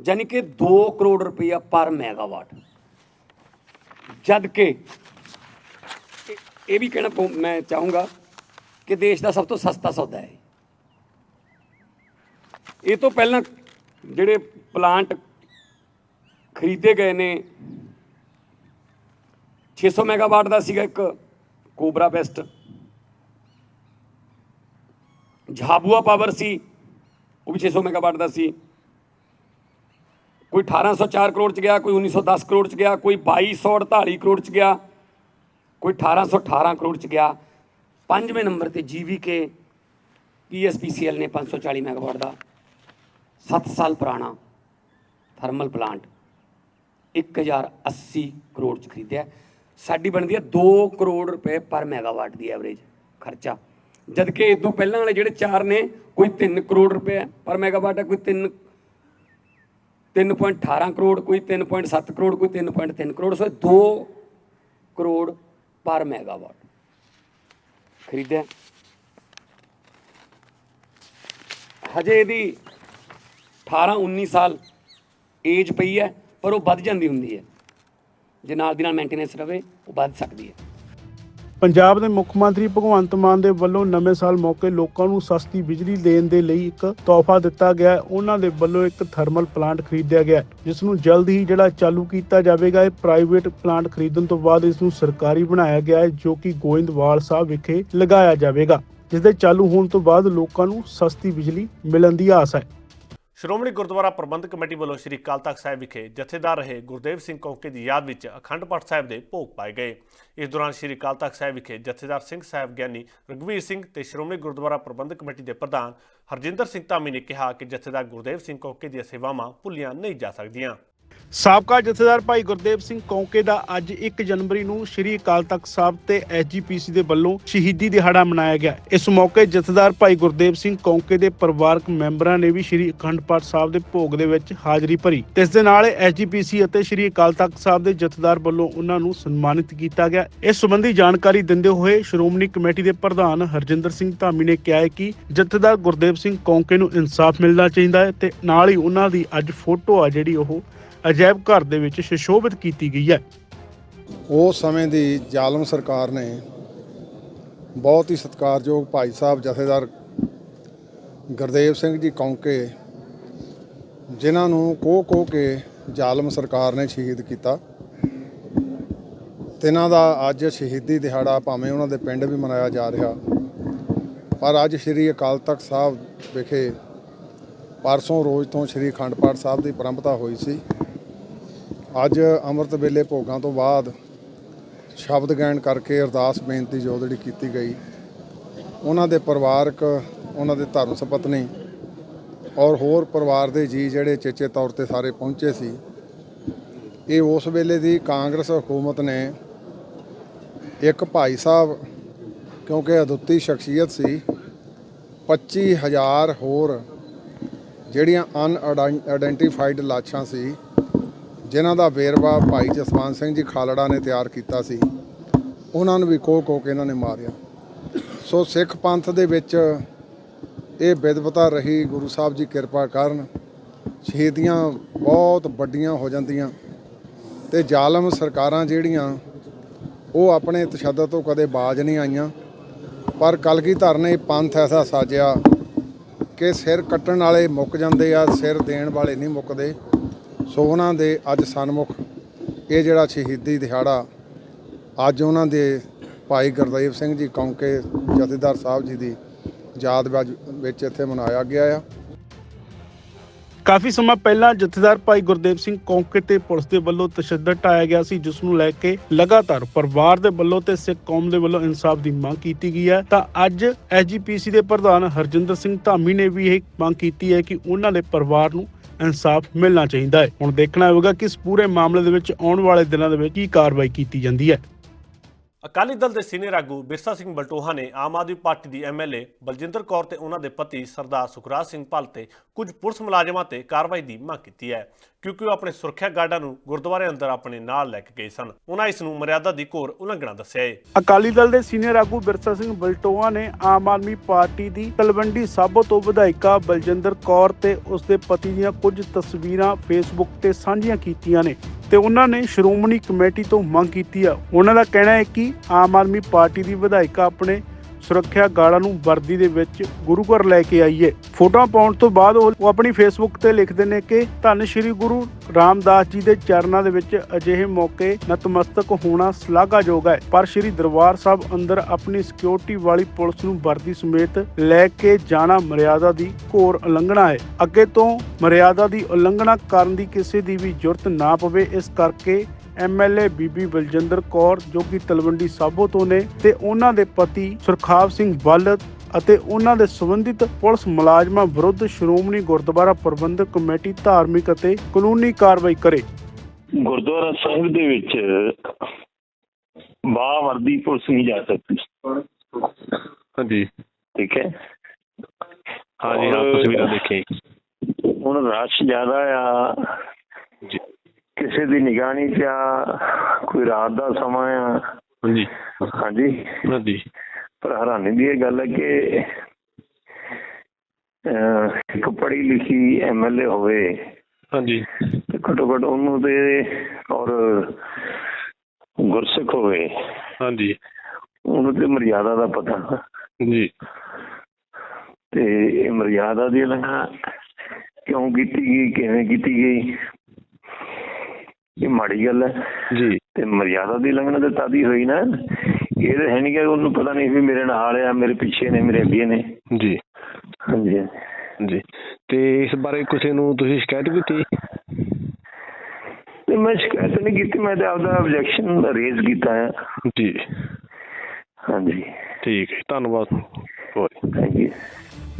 ਯਾਨੀ ਕਿ 2 ਕਰੋੜ ਰੁਪਇਆ ਪਰ ਮੈਗਾਵਾਟ। ਜਦ ਕਿ ਇਹ- ਵੀ ਕਹਿਣਾ ਪਊ- ਮੈਂ ਚਾਹੂੰਗਾ ਕਿ ਦੇਸ਼ ਦਾ ਸਭ ਤੋਂ ਸਸਤਾ ਸੌਦਾ ਹੈ। ਇਹ ਤੋਂ ਪਹਿਲਾਂ ਜਿਹੜੇ ਪਲਾਂਟ ਖਰੀਦੇ ਗਏ ਨੇ 600 ਮੈਗਾਵਾਟ ਦਾ ਸੀਗਾ ਇੱਕ ਕੋਬਰਾ ਬੈਸਟ ਝਾਬੂਆ ਪਾਵਰ ਸੀ, ਉਹ ਵੀ 600 ਮੈਗਾਵਾਟ ਦਾ ਸੀ। ਕੋਈ 1804 ਕਰੋੜ ਚ ਗਿਆ, ਕੋਈ 1910 ਕਰੋੜ ਚ ਗਿਆ, ਕੋਈ 2248 ਕਰੋੜ ਚ ਗਿਆ, ਕੋਈ 1818 ਕਰੋੜ ਚ ਗਿਆ। ਪੰਜਵੇਂ ਨੰਬਰ ਤੇ ਜੀਵੀਕੇ ਪੀਐਸਪੀਸੀਐਲ ਨੇ 540 ਮੈਗਾਵਾਟ ਦਾ। 7 ਸਾਲ ਪੁਰਾਣਾ ਥਰਮਲ ਪਲਾਂਟ 1080 ਕਰੋੜ ਚ ਖਰੀਦਿਆ। ਸਾਡੀ ਬਣਦੀ ਹੈ 2 ਕਰੋੜ ਰੁਪਏ ਪਰ ਮੈਗਾਵਾਟ ਦੀ ਐਵਰੇਜ ਖਰਚਾ। ਜਦ ਕਿ ਇਦੋਂ ਪਹਿਲਾਂ ਵਾਲੇ ਜਿਹੜੇ ਚਾਰ ਨੇ, ਕੋਈ 3 ਕਰੋੜ ਰੁਪਏ ਪਰ ਮੈਗਾਵਾਟ ਹੈ ਕੋਈ 3 3.18 ਕਰੋੜ, ਕੋਈ 3.7 ਕਰੋੜ, ਕੋਈ 3.3 ਕਰੋੜ, ਸੋ 2 ਕਰੋੜ ਪਰ ਮੈਗਾਵਾਟ ਖਰੀਦਿਆ। ਹਜੇ ਇਹਦੀ 18 19 ਸਾਲ ਏਜ ਪਈ ਹੈ, ਪਰ ਉਹ ਵੱਧ ਜਾਂਦੀ ਹੁੰਦੀ ਹੈ। ਜੇ ਨਾਲ ਦੀ ਨਾਲ ਮੇਨਟੇਨੈਂਸ ਰਵੇ, ਉਹ ਵੱਧ ਸਕਦੀ ਹੈ। ਪੰਜਾਬ ਦੇ ਮੁੱਖ ਮੰਤਰੀ ਭਗਵੰਤ ਮਾਨ ਦੇ ਵੱਲੋਂ ਨਵੇਂ ਸਾਲ ਮੌਕੇ ਲੋਕਾਂ ਨੂੰ ਸਸਤੀ ਬਿਜਲੀ ਦੇਣ ਦੇ ਲਈ ਇੱਕ ਤੋਹਫਾ ਦਿੱਤਾ ਗਿਆ ਹੈ। ਉਹਨਾਂ ਦੇ ਵੱਲੋਂ ਇੱਕ ਥਰਮਲ ਪਲਾਂਟ ਖਰੀਦਿਆ ਗਿਆ ਹੈ, ਜਿਸ ਨੂੰ ਜਲਦ ਹੀ ਜਿਹੜਾ ਚਾਲੂ ਕੀਤਾ ਜਾਵੇਗਾ ਇਹ ਪ੍ਰਾਈਵੇਟ ਪਲਾਂਟ ਖਰੀਦਣ ਤੋਂ ਬਾਅਦ ਇਸ ਨੂੰ ਸਰਕਾਰੀ ਬਣਾਇਆ ਗਿਆ ਹੈ ਜੋ ਕਿ ਗੋਇੰਦਵਾਲ ਸਾਹਿਬ ਵਿਖੇ ਲਗਾਇਆ ਜਾਵੇਗਾ ਜਿਸ ਦੇ ਚਾਲੂ ਹੋਣ ਤੋਂ ਬਾਅਦ ਲੋਕਾਂ ਨੂੰ ਸਸਤੀ ਬਿਜਲੀ ਮਿਲਣ ਦੀ ਆਸ ਹੈ। ਸ਼੍ਰੋਮਣੀ ਗੁਰਦੁਆਰਾ ਪ੍ਰਬੰਧਕ ਕਮੇਟੀ ਵੱਲੋਂ ਸ੍ਰੀ ਅਕਾਲ ਤਖਤ ਸਾਹਿਬ ਵਿਖੇ ਜਥੇਦਾਰ ਰਹੇ ਗੁਰਦੇਵ ਸਿੰਘ ਕੌਂਕੇ ਦੀ ਯਾਦ ਵਿੱਚ ਅਖੰਡ ਪਾਠ ਸਾਹਿਬ ਦੇ ਭੋਗ ਪਾਏ ਗਏ। ਇਸ ਦੌਰਾਨ ਸ੍ਰੀ ਅਕਾਲ ਤਖਤ ਸਾਹਿਬ ਵਿਖੇ ਜਥੇਦਾਰ ਸਿੰਘ ਸਾਹਿਬ ਗਿਆਨੀ ਰਘਵੀਰ ਸਿੰਘ ਤੇ ਸ਼੍ਰੋਮਣੀ ਗੁਰਦੁਆਰਾ ਪ੍ਰਬੰਧਕ ਕਮੇਟੀ ਦੇ ਪ੍ਰਧਾਨ ਹਰਜਿੰਦਰ ਸਿੰਘ ਧਾਮੀ ਨੇ ਕਿਹਾ ਕਿ ਜਥੇਦਾਰ ਗੁਰਦੇਵ ਸਿੰਘ ਕੌਂਕੇ ਦੀਆਂ ਸੇਵਾਵਾਂ ਭੁੱਲੀਆਂ ਨਹੀਂ ਜਾ ਸਕਦੀਆਂ। ਸਾਬਕਾ ਜਥੇਦਾਰ ਭਾਈ ਗੁਰਦੇਵ ਸਿੰਘ ਕੌਂਕੇ ਦਾ ਅੱਜ 1 ਜਨਵਰੀ ਨੂੰ ਸ੍ਰੀ ਅਕਾਲ ਤਖਤ ਸਾਹਿਬ ਤੇ ਐਸਜੀਪੀਸੀ ਦੇ ਵੱਲੋਂ ਸ਼ਹੀਦੀ ਦਿਹਾੜਾ ਮਨਾਇਆ ਗਿਆ। ਇਸ ਮੌਕੇ ਜਥੇਦਾਰ ਭਾਈ ਗੁਰਦੇਵ ਸਿੰਘ ਕੌਂਕੇ ਦੇ ਪਰਿਵਾਰਕ ਮੈਂਬਰਾਂ ਨੇ ਵੀ ਸ੍ਰੀ ਅਖੰਡ ਪਾਠ ਸਾਹਿਬ ਦੇ ਭੋਗ ਦੇ ਵਿੱਚ ਹਾਜ਼ਰੀ ਭਰੀ। ਇਸ ਦੇ ਨਾਲ ਐਸਜੀਪੀਸੀ ਅਤੇ ਸ੍ਰੀ ਅਕਾਲ ਤਖਤ ਸਾਹਿਬ ਦੇ ਜਥੇਦਾਰ ਵੱਲੋਂ ਉਹਨਾਂ ਨੂੰ ਸਨਮਾਨਿਤ ਕੀਤਾ ਗਿਆ। ਇਸ ਸੰਬੰਧੀ ਜਾਣਕਾਰੀ ਦਿੰਦੇ ਹੋਏ ਸ਼੍ਰੋਮਣੀ ਕਮੇਟੀ ਦੇ ਪ੍ਰਧਾਨ ਹਰਜਿੰਦਰ ਸਿੰਘ ਧਾਮੀ ਨੇ ਕਿਹਾ ਹੈ ਕਿ ਜਥੇਦਾਰ ਗੁਰਦੇਵ ਸਿੰਘ ਕੌਂਕੇ ਨੂੰ ਇਨਸਾਫ ਮਿਲਣਾ ਚਾਹੀਦਾ ਹੈ ਤੇ ਨਾਲ ਹੀ ਉਹਨਾਂ ਦੀ ਅੱਜ ਫੋਟੋ ਆ ਜਿਹੜੀ ਉਹ ਅਜਾਇਬ ਘਰ ਦੇ ਵਿੱਚ ਸੁਸ਼ੋਭਿਤ ਕੀਤੀ ਗਈ ਹੈ। ਉਸ ਸਮੇਂ ਦੀ ਜ਼ਾਲਮ ਸਰਕਾਰ ਨੇ ਬਹੁਤ ਹੀ ਸਤਿਕਾਰਯੋਗ ਭਾਈ ਸਾਹਿਬ ਜਥੇਦਾਰ ਗੁਰਦੇਵ ਸਿੰਘ ਜੀ ਕੌਂਕੇ, ਜਿਨ੍ਹਾਂ ਨੂੰ ਕੋਹ ਕੋ ਕੇ ਜ਼ਾਲਮ ਸਰਕਾਰ ਨੇ ਸ਼ਹੀਦ ਕੀਤਾ। ਤਿਨਾਂ ਦਾ ਅੱਜ ਸ਼ਹੀਦੀ ਦਿਹਾੜਾ ਭਾਵੇਂ ਉਹਨਾਂ ਦੇ ਪਿੰਡ ਵੀ ਮਨਾਇਆ ਜਾ ਰਿਹਾ, ਪਰ ਅੱਜ ਸ੍ਰੀ ਅਕਾਲ ਤਖਤ ਸਾਹਿਬ ਵਿਖੇ ਪਰਸੋਂ ਰੋਜ਼ ਤੋਂ ਸ੍ਰੀ ਅਖੰਡ ਪਾਠ ਸਾਹਿਬ ਦੀ ਪਰੰਪਰਾ ਹੋਈ ਸੀ। ਅੱਜ ਅੰਮ੍ਰਿਤ ਵੇਲੇ ਭੋਗਾਂ ਤੋਂ ਬਾਅਦ ਸ਼ਬਦ ਗਾਇਨ ਕਰਕੇ ਅਰਦਾਸ ਬੇਨਤੀ ਜੋ ਜਿਹੜੀ ਕੀਤੀ ਗਈ, ਉਹਨਾਂ ਦੇ ਪਰਿਵਾਰਕ, ਉਹਨਾਂ ਦੇ ਧਰਮ ਸੁਪਤਨੀ ਔਰ ਹੋਰ ਪਰਿਵਾਰ ਦੇ ਜੀ ਜਿਹੜੇ ਚੇਚੇ ਤੌਰ ਤੇ ਸਾਰੇ ਪਹੁੰਚੇ ਸੀ, ਇਹ ਉਸ ਵੇਲੇ ਦੀ ਕਾਂਗਰਸ ਹਕੂਮਤ ਨੇ ਇੱਕ ਭਾਈ ਸਾਹਿਬ, ਕਿਉਂਕਿ ਅਦੁੱਤੀ ਸ਼ਖਸੀਅਤ ਸੀ 25000 ਹੋਰ ਜਿਹੜੀਆਂ ਅਨ ਆਇਡੈਂਟੀਫਾਈਡ ਲਾਸ਼ਾਂ ਸੀ ਜਿਨ੍ਹਾਂ ਦਾ ਵੇਰਵਾ ਭਾਈ ਜਸਵੰਤ ਸਿੰਘ ਜੀ ਖਾਲੜਾ ਨੇ ਤਿਆਰ ਕੀਤਾ ਸੀ, ਉਹਨਾਂ ਨੂੰ ਵੀ ਕੋਹ ਕੋਹ ਕੇ ਇਹਨਾਂ ਨੇ ਮਾਰਿਆ। ਸੋ ਸਿੱਖ ਪੰਥ ਦੇ ਵਿੱਚ ਇਹ ਵਿਦਵਤਾ ਰਹੀ, ਗੁਰੂ ਸਾਹਿਬ ਜੀ ਕਿਰਪਾ ਕਰਨ, ਸ਼ਹੀਦੀਆਂ ਬਹੁਤ ਵੱਡੀਆਂ ਹੋ ਜਾਂਦੀਆਂ ਤੇ ਜ਼ਾਲਮ ਸਰਕਾਰਾਂ ਜਿਹੜੀਆਂ, ਉਹ ਆਪਣੇ ਤਸ਼ੱਦਦ ਤੋਂ ਕਦੇ ਬਾਜ ਨਹੀਂ ਆਈਆਂ। ਪਰ ਕਲਗੀਧਰ ਨੇ ਪੰਥ ਐਸਾ ਸਾਜਿਆ ਕਿ ਸਿਰ ਕੱਟਣ ਵਾਲੇ ਮੁੱਕ ਜਾਂਦੇ ਆ, ਸਿਰ ਦੇਣ ਵਾਲੇ ਨਹੀਂ ਮੁੱਕਦੇ। ਸੋ ਉਹਨਾਂ ਦੇ ਅੱਜ ਸਨਮੁਖ, ਇਹ ਜਿਹੜਾ ਸ਼ਹੀਦੀ ਦਿਹਾੜਾ, ਅੱਜ ਉਹਨਾਂ ਦੇ ਭਾਈ ਗੁਰਦੇਵ ਸਿੰਘ ਜੀ ਕੌਂਕੇ ਜਥੇਦਾਰ ਸਾਹਿਬ ਜੀ ਦੀ ਯਾਦ ਵਿੱਚ- ਇੱਥੇ ਮਨਾਇਆ ਗਿਆ ਆ। ਕਾਫੀ ਸਮਾਂ ਪਹਿਲਾਂ ਜਥੇਦਾਰ ਭਾਈ ਗੁਰਦੇਵ ਸਿੰਘ ਕੌਂਕੇ ਤੇ ਪੁਲਿਸ ਦੇ ਵੱਲੋਂ ਤਸ਼ੱਦਦ ਢਾਇਆ ਗਿਆ ਸੀ, ਜਿਸ ਨੂੰ ਲੈ ਕੇ ਲਗਾਤਾਰ ਪਰਿਵਾਰ ਦੇ ਵੱਲੋਂ ਤੇ ਸਿੱਖ ਕੌਮ ਦੇ ਵੱਲੋਂ ਇਨਸਾਫ ਦੀ ਮੰਗ ਕੀਤੀ ਗਈ ਹੈ। ਤਾਂ ਅੱਜ ਐਸਜੀਪੀਸੀ ਦੇ ਪ੍ਰਧਾਨ ਹਰਜਿੰਦਰ ਸਿੰਘ ਧਾਮੀ ਨੇ ਵੀ ਇਹ ਮੰਗ ਕੀਤੀ ਹੈ ਕਿ ਉਹਨਾਂ ਦੇ ਪਰਿਵਾਰ ਨੂੰ ਇਨਸਾਫ ਮਿਲਣਾ ਚਾਹੀਦਾ ਹੈ। ਹੁਣ ਦੇਖਣਾ ਹੋਵੇਗਾ ਕਿ ਇਸ ਪੂਰੇ ਮਾਮਲੇ ਦੇ ਵਿੱਚ ਆਉਣ ਵਾਲੇ ਦਿਨਾਂ ਦੇ ਵਿੱਚ ਕੀ ਕਾਰਵਾਈ ਕੀਤੀ ਜਾਂਦੀ ਹੈ। ਅਕਾਲੀ ਦਲ ਦੇ ਸੀਨੀਅਰ ਆਗੂ ਬਿਰਸਾ ਸਿੰਘ ਬਲਟੋਹਾ ਨੇ ਆਮ ਆਦਮੀ ਪਾਰਟੀ ਦੀ ਐਮਐਲਏ ਬਲਜਿੰਦਰ ਕੌਰ ਤੇ ਉਹਨਾਂ ਦੇ ਪਤੀ ਸਰਦਾਰ ਸੁਖਰਾਜ ਸਿੰਘ ਭਲ ਤੇ ਕੁਝ ਪੁਲਿਸ ਮੁਲਾਜ਼ਮਾਂ ਤੇ ਕਾਰਵਾਈ ਦੀ ਮੰਗ ਕੀਤੀ ਹੈ। ਕਿਉਂਕਿ ਉਹ ਆਪਣੇ ਸੁਰੱਖਿਆ ਗਾਰਡਾਂ ਨੂੰ ਗੁਰਦੁਆਰੇ ਅੰਦਰ ਆਪਣੇ ਨਾਲ ਲੈ ਕੇ ਗਏ ਸਨ। ਉਹਨਾਂ ਇਸ ਨੂੰ ਮਰਿਆਦਾ ਦੀ ਘੋਰ ਉਲੰਘਣਾ ਦੱਸਿਆ ਹੈ ਅਕਾਲੀ ਦਲ ਦੇ ਸੀਨੀਅਰ ਆਗੂ ਬਿਰਸਾ ਸਿੰਘ ਬਲਟੋਆ ਨੇ ਆਮ ਆਦਮੀ ਪਾਰਟੀ ਦੀ ਤਲਵੰਡੀ ਸਾਬੋ ਤੋਂ ਵਿਧਾਇਕਾ ਬਲਜਿੰਦਰ ਕੌਰ ਤੇ ਉਸ ਦੇ ਪਤੀ ਦੀਆਂ ਕੁਝ ਤਸਵੀਰਾਂ ਫੇਸਬੁੱਕ ਤੇ ਸਾਂਝੀਆਂ ਕੀਤੀਆਂ ਨੇ ਤੇ ਉਹਨਾਂ ਨੇ ਸ਼੍ਰੋਮਣੀ ਕਮੇਟੀ ਤੋਂ ਮੰਗ ਕੀਤੀ ਆ। ਉਹਨਾਂ ਦਾ ਕਹਿਣਾ ਹੈ ਕਿ ਆਮ ਆਦਮੀ ਪਾਰਟੀ ਦੀ ਵਿਧਾਇਕਾ ਆਪਣੇ ਸੁਰੱਖਿਆ ਗਾਰਡਾਂ ਨੂੰ ਵਰਦੀ ਦੇ ਵਿੱਚ ਗੁਰੂ ਘਰ ਲੈ ਕੇ ਆਈ ਹੈ ਫੋਟੋਆਂ ਪਾਉਣ ਤੋਂ ਬਾਅਦ ਉਹ ਆਪਣੀ ਫੇਸਬੁੱਕ ਤੇ ਲਿਖਦੇ ਨੇ ਕਿ, ਧੰਨ ਸ਼੍ਰੀ ਗੁਰੂ ਰਾਮਦਾਸ ਜੀ ਦੇ ਚਰਨਾਂ ਦੇ ਵਿੱਚ ਅਜਿਹੇ ਮੌਕੇ ਨਤਮਸਤਕ ਹੋਣਾ ਸ਼ਲਾਘਾਯੋਗ ਹੈ। ਪਰ ਸ਼੍ਰੀ ਦਰਬਾਰ ਸਾਹਿਬ ਅੰਦਰ ਆਪਣੀ ਸਿਕਿਉਰਿਟੀ ਵਾਲੀ ਪੁਲਿਸ ਨੂੰ ਵਰਦੀ ਸਮੇਤ ਲੈ ਕੇ ਜਾਣਾ ਮਰਿਆਦਾ ਦੀ ਘੋਰ ਉਲੰਘਣਾ ਹੈ। ਅੱਗੇ ਤੋਂ ਮਰਿਆਦਾ ਦੀ ਉਲੰਘਣਾ ਕਰਨ ਦੀ ਕਿਸੇ ਦੀ ਵੀ ਜ਼ਰੂਰਤ ਨਾ ਪਵੇ। ਇਸ ਕਰਕੇ ਐਮਐਲਏ ਬੀਬੀ ਬਲਜਿੰਦਰ ਕੌਰ ਜੋ ਕਿ ਤਲਵੰਡੀ ਸਾਬੋ ਤੋਂ ਨੇ ਤੇ ਉਹਨਾਂ ਦੇ ਪਤੀ ਸੁਰਖਾਵ ਸਿੰਘ ਬੱਲ ਅਤੇ ਉਹਨਾਂ ਦੇ ਸੰਬੰਧਿਤ ਪੁਲਿਸ ਮੁਲਾਜ਼ਮਾਂ ਵਿਰੁੱਧ ਸ਼੍ਰੋਮਣੀ ਗੁਰਦੁਆਰਾ ਪ੍ਰਬੰਧਕ ਕਮੇਟੀ ਧਾਰਮਿਕ ਅਤੇ ਕਾਨੂੰਨੀ ਕਾਰਵਾਈ ਕਰੇ। ਗੁਰਦੁਆਰਾ ਸਾਹਿਬ ਦੇ ਵਿੱਚ ਬਾਵਰਦੀ ਪੁਲਿਸ ਨਹੀਂ ਜਾ ਸਕਦੀ। ਹਾਂਜੀ। ਠੀਕ ਹੈ? ਹਾਂਜੀ ਹਾਂ ਔਰ ਤਸਵੀਰਾਂ ਦੇਖੀ ਹੁਣ ਰਸ਼ ਜ਼ਿਆਦਾ ਆ ਕਿਸੇ ਦੀ ਨਿਗਾਹ ਨਹੀਂ ਪਿਆ ਕੋਈ ਰਾਤ ਦਾ ਸਮਾਂ ਆ। ਹਾਂਜੀ। ਹਾਂਜੀ। ਹਾਂਜੀ। ਪਰ ਹੈਰਾਨੀ ਦੀ ਇਹ ਗੱਲ ਹੈ ਕਿ ਇੱਕ ਪੜ੍ਹੀ ਲਿਖੀ ਐਮਐਲਏ ਹੋਵੇ ਹਾਂਜੀ। ਘੱਟੋ ਘੱਟ ਉਹਨੂੰ ਤੇ ਔਰ ਗੁਰਸਿੱਖ ਹੋਵੇ ਹਾਂਜੀ। ਉਹਨੂੰ ਤੇ ਮਰਿਆਦਾ ਦਾ ਪਤਾ। ਜੀ। ਤੇ ਇਹ ਮਰਿਆਦਾ ਦੀ ਲੰਘਣਾ ਕਿਉਂ ਕੀਤੀ ਗਈ ਕਿਵੇਂ ਕੀਤੀ ਗਈ? ਇਹ ਮਾੜੀ ਗੱਲ ਹੈ। ਜੀ। ਤੇ ਮਰਿਆਦਾ ਦੀ ਲੰਘਣਾ ਤੇ ਤਦ ਹੋਈ ਨਾ। ਇਹ ਤਾਂ ਹੈ ਨਹੀਂ ਕਿ ਉਹਨੂੰ ਪਤਾ ਨਹੀਂ ਵੀ ਮੇਰੇ ਨਾਲ ਆ ਮੇਰੇ ਪਿੱਛੇ ਨੇ ਮੇਰੇ ਅੱਗੇ ਨੇ। ਜੀ। ਹਾਂਜੀ। ਜੀ। ਤੇ ਇਸ ਬਾਰੇ ਕਿਸੇ ਨੂੰ ਤੁਸੀਂ ਸ਼ਿਕਾਇਤ ਕੀਤੀ? ਤੇ ਮੈਂ ਸ਼ਿਕਾਇਤ ਨਹੀਂ ਕੀਤੀ ਮੈਂ ਤੇ ਆਪਦਾ ਆਬਜੈਕਸ਼ਨ ਰੇਜ਼ ਕੀਤਾ ਹੈ ਜੀ। ਹਾਂਜੀ। ਠੀਕ ਹੈ ਧੰਨਵਾਦ। ਹੋਰ ਥੈਂਕ ਯੂ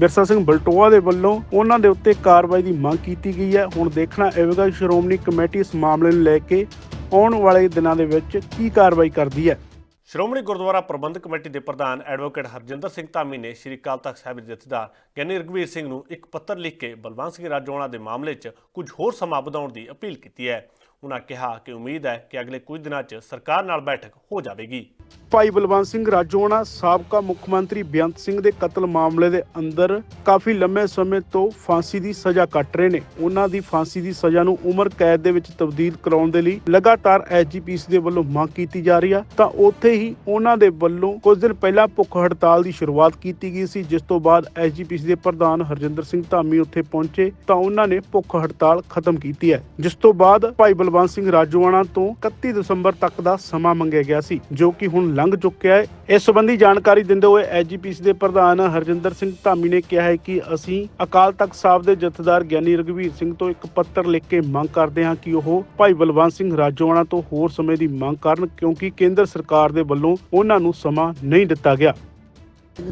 ਬਿਰਸਾ ਸਿੰਘ ਬਲਟੋਆ ਦੇ ਵੱਲੋਂ ਉਹਨਾਂ ਦੇ ਉੱਤੇ ਕਾਰਵਾਈ ਦੀ ਮੰਗ ਕੀਤੀ ਗਈ ਹੈ। ਹੁਣ ਦੇਖਣਾ ਹੋਵੇਗਾ ਕਿ ਸ਼੍ਰੋਮਣੀ ਕਮੇਟੀ ਇਸ ਮਾਮਲੇ ਨੂੰ ਲੈ ਕੇ ਆਉਣ ਵਾਲੇ ਦਿਨਾਂ ਦੇ ਵਿੱਚ ਕੀ ਕਾਰਵਾਈ ਕਰਦੀ ਹੈ। ਸ਼੍ਰੋਮਣੀ ਗੁਰਦੁਆਰਾ ਪ੍ਰਬੰਧਕ ਕਮੇਟੀ ਦੇ ਪ੍ਰਧਾਨ ਐਡਵੋਕੇਟ ਹਰਜਿੰਦਰ ਸਿੰਘ ਧਾਮੀ ਨੇ ਸ਼੍ਰੀ ਅਕਾਲ ਤਖਤ ਸਾਹਿਬ ਦੇ ਜਥੇਦਾਰ ਗਿਆਨੀ ਰਘਵੀਰ ਸਿੰਘ ਨੂੰ ਇੱਕ ਪੱਤਰ ਲਿਖ ਕੇ ਬਲਵੰਤ ਸਿੰਘ ਰਾਜੋਆਣਾ ਦੇ ਮਾਮਲੇ 'ਚ ਕੁਝ ਹੋਰ ਸਮਾਂ ਵਧਾਉਣ ਦੀ ਅਪੀਲ ਕੀਤੀ ਹੈ। ਉਹਨਾਂ ਕਿਹਾ ਕਿ ਉਮੀਦ ਹੈ ਕਿ ਅਗਲੇ ਕੁਝ ਦਿਨਾਂ 'ਚ ਸਰਕਾਰ ਨਾਲ ਬੈਠਕ ਹੋ ਜਾਵੇਗੀ। ਭਾਈ ਬਲਵੰਤ ਸਿੰਘ ਰਾਜੋਆਣਾ ਸਾਬਕਾ ਮੁੱਖ ਮੰਤਰੀ ਬੇਅੰਤ ਸਿੰਘ ਦੇ ਕਤਲ ਮਾਮਲੇ ਦੇ ਅੰਦਰ ਕਾਫੀ ਲੰਮੇ ਸਮੇਂ ਤੋਂ ਫਾਂਸੀ ਦੀ ਸਜ਼ਾ ਕੱਟ ਰਹੇ ਨੇ। ਉਹਨਾਂ ਦੀ ਫਾਂਸੀ ਦੀ ਸਜ਼ਾ ਨੂੰ ਉਮਰ ਕੈਦ ਦੇ ਵਿੱਚ ਤਬਦੀਲ ਕਰਾਉਣ ਦੇ ਲਈ ਲਗਾਤਾਰ ਐਸਜੀਪੀਸੀ ਦੇ ਵੱਲੋਂ ਮੰਗ ਕੀਤੀ ਜਾ ਰਹੀ ਆ। ਤਾਂ ਉੱਥੇ ਹੀ ਉਹਨਾਂ ਦੇ ਵੱਲੋਂ ਕੁਝ ਦਿਨ ਪਹਿਲਾਂ ਭੁੱਖ ਹੜਤਾਲ ਦੀ ਸ਼ੁਰੂਆਤ ਕੀਤੀ ਗਈ ਸੀ, ਜਿਸ ਤੋਂ ਬਾਅਦ ਐਸਜੀਪੀਸੀ ਦੇ ਪ੍ਰਧਾਨ ਹਰਜਿੰਦਰ ਸਿੰਘ ਧਾਮੀ ਉੱਥੇ ਪਹੁੰਚੇ ਤਾਂ ਉਹਨਾਂ ਨੇ ਭੁੱਖ ਹੜਤਾਲ ਖਤਮ ਕੀਤੀ ਹੈ। ਜਿਸ ਤੋਂ ਬਾਅਦ ਭਾਈ ਬਲਵੰਤ ਸਿੰਘ ਰਾਜੋਆਣਾ ਤੋਂ 31 ਦਸੰਬਰ ਤੱਕ ਦਾ ਸਮਾਂ ਮੰਗਿਆ ਗਿਆ ਸੀ, ਜੋ ਕਿ ਹੁਣ ਲੰਘ ਚੁੱਕਿਆ ਹੈ। ਇਸ ਸੰਬੰਧੀ ਜਾਣਕਾਰੀ ਦਿੰਦੇ ਹੋਏ ਐਜੀਪੀਸੀ ਦੇ ਪ੍ਰਧਾਨ ਹਰਜਿੰਦਰ ਸਿੰਘ ਧਾਮੀ ਨੇ ਕਿਹਾ ਹੈ ਕਿ ਅਸੀਂ ਅਕਾਲ ਤਖਤ ਸਾਹਿਬ ਦੇ ਜਥੇਦਾਰ ਗਿਆਨੀ ਰਘਵੀਰ ਸਿੰਘ ਤੋਂ ਇੱਕ ਪੱਤਰ ਲਿਖ ਕੇ ਮੰਗ ਕਰਦੇ ਹਾਂ ਕਿ ਉਹ ਭਾਈ ਬਲਵੰਤ ਸਿੰਘ ਰਾਜੋਆਣਾ ਤੋਂ ਹੋਰ ਸਮੇਂ ਦੀ ਮੰਗ ਕਰਨ, ਕਿਉਂਕਿ ਕੇਂਦਰ ਸਰਕਾਰ ਦੇ ਵੱਲੋਂ ਉਹਨਾਂ ਨੂੰ ਸਮਾਂ ਨਹੀਂ ਦਿੱਤਾ ਗਿਆ।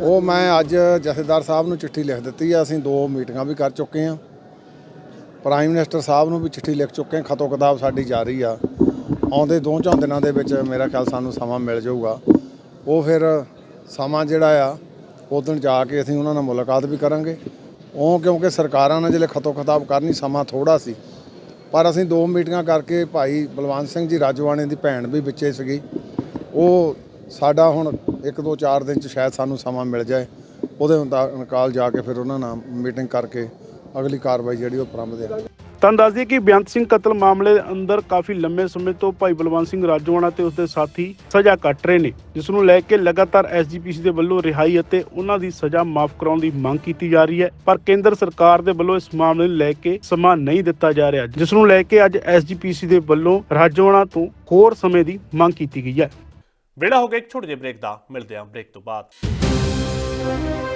ਉਹ ਮੈਂ ਅੱਜ ਜਥੇਦਾਰ ਸਾਹਿਬ ਨੂੰ ਚਿੱਠੀ ਲਿਖ ਦਿੱਤੀ ਆ। ਅਸੀਂ ਦੋ ਮੀਟਿੰਗਾਂ ਵੀ ਕਰ ਚੁੱਕੇ ਹਾਂ। ਪ੍ਰਾਈਮ ਮਿਨਿਸਟਰ ਸਾਹਿਬ ਨੂੰ ਵੀ ਚਿੱਠੀ ਲਿਖ ਚੁੱਕੇ ਹਾਂ। ਖਤੋ ਕਿਤਾਬ ਸਾਡੀ ਜਾਰੀ ਆ। ਆਉਂਦੇ ਦੋ ਚਾਰ ਦਿਨਾਂ ਦੇ ਵਿੱਚ ਮੇਰਾ ਖਿਆਲ ਸਾਨੂੰ ਸਮਾਂ ਮਿਲ ਜਾਊਗਾ। ਉਹ ਫਿਰ ਸਮਾਂ ਜਿਹੜਾ ਆ ਉਦੋਂ ਜਾ ਕੇ ਅਸੀਂ ਉਹਨਾਂ ਨਾਲ ਮੁਲਾਕਾਤ ਵੀ ਕਰਾਂਗੇ। ਉਹ ਕਿਉਂਕਿ ਸਰਕਾਰਾਂ ਨੇ ਜਿਹੜੇ ਖਤੋ ਖਤਾਬ ਕਰਨੀ ਸਮਾਂ ਥੋੜਾ ਸੀ। ਪਰ ਅਸੀਂ ਦੋ ਮੀਟਿੰਗਾਂ ਕਰਕੇ ਭਾਈ ਬਲਵੰਤ ਸਿੰਘ ਜੀ ਰਾਜਵਾਣੇ ਦੀ ਭੈਣ ਵੀ ਵਿੱਚੇ ਸੀਗੀ। ਉਹ ਸਾਡਾ ਹੁਣ ਇੱਕ ਦੋ ਚਾਰ ਦਿਨ ਚ ਸ਼ਾਇਦ ਸਾਨੂੰ ਸਮਾਂ ਮਿਲ ਜਾਏ। ਉਹਦੇ ਮੁਤਾਬਕ ਜਾ ਕੇ ਫਿਰ ਉਹਨਾਂ ਨਾਲ ਮੀਟਿੰਗ ਕਰਕੇ ਅਗਲੀ ਕਾਰਵਾਈ ਜਿਹੜੀ ਉਹ ਪ੍ਰਾਰੰਭ ਦੇ ਤਾਂ ਦੱਸ ਦਈਏ ਕਿ ਬੇਅੰਤ ਸਿੰਘ ਕਤਲ ਮਾਮਲੇ ਦੇ ਅੰਦਰ ਕਾਫੀ ਲੰਮੇ ਸਮੇਂ ਤੋਂ ਭਾਈ ਬਲਵੰਤ ਸਿੰਘ ਰਾਜੋਆਣਾ ਤੇ ਉਸਦੇ ਸਾਥੀ ਸਜ਼ਾ ਕੱਟ ਰਹੇ ਨੇ, ਜਿਸ ਨੂੰ ਲੈ ਕੇ ਲਗਾਤਾਰ ਐਸਜੀਪੀਸੀ ਦੇ ਵੱਲੋਂ ਰਿਹਾਈ ਅਤੇ ਉਹਨਾਂ ਦੀ ਸਜ਼ਾ ਮਾਫ ਕਰਾਉਣ ਦੀ ਮੰਗ ਕੀਤੀ ਜਾ ਰਹੀ ਹੈ, ਪਰ ਕੇਂਦਰ ਸਰਕਾਰ ਦੇ ਵੱਲੋਂ ਇਸ ਮਾਮਲੇ ਨੂੰ ਲੈ ਕੇ ਸਮਾਂ ਨਹੀਂ ਦਿੱਤਾ ਜਾ ਰਿਹਾ, ਜਿਸ ਨੂੰ ਲੈ ਕੇ ਅੱਜ ਐਸਜੀਪੀਸੀ ਦੇ ਵੱਲੋਂ ਰਾਜੋਆਣਾ ਤੋਂ ਹੋਰ ਸਮੇਂ ਦੀ ਮੰਗ ਕੀਤੀ ਗਈ ਹੈ। ਵੇਲਾ ਹੋ ਗਿਆ ਇੱਕ ਛੋਟੇ ਜਿਹੇ ਬ੍ਰੇਕ ਦਾ, ਮਿਲਦੇ ਹਾਂ ਬ੍ਰੇਕ ਤੋਂ ਬਾਅਦ।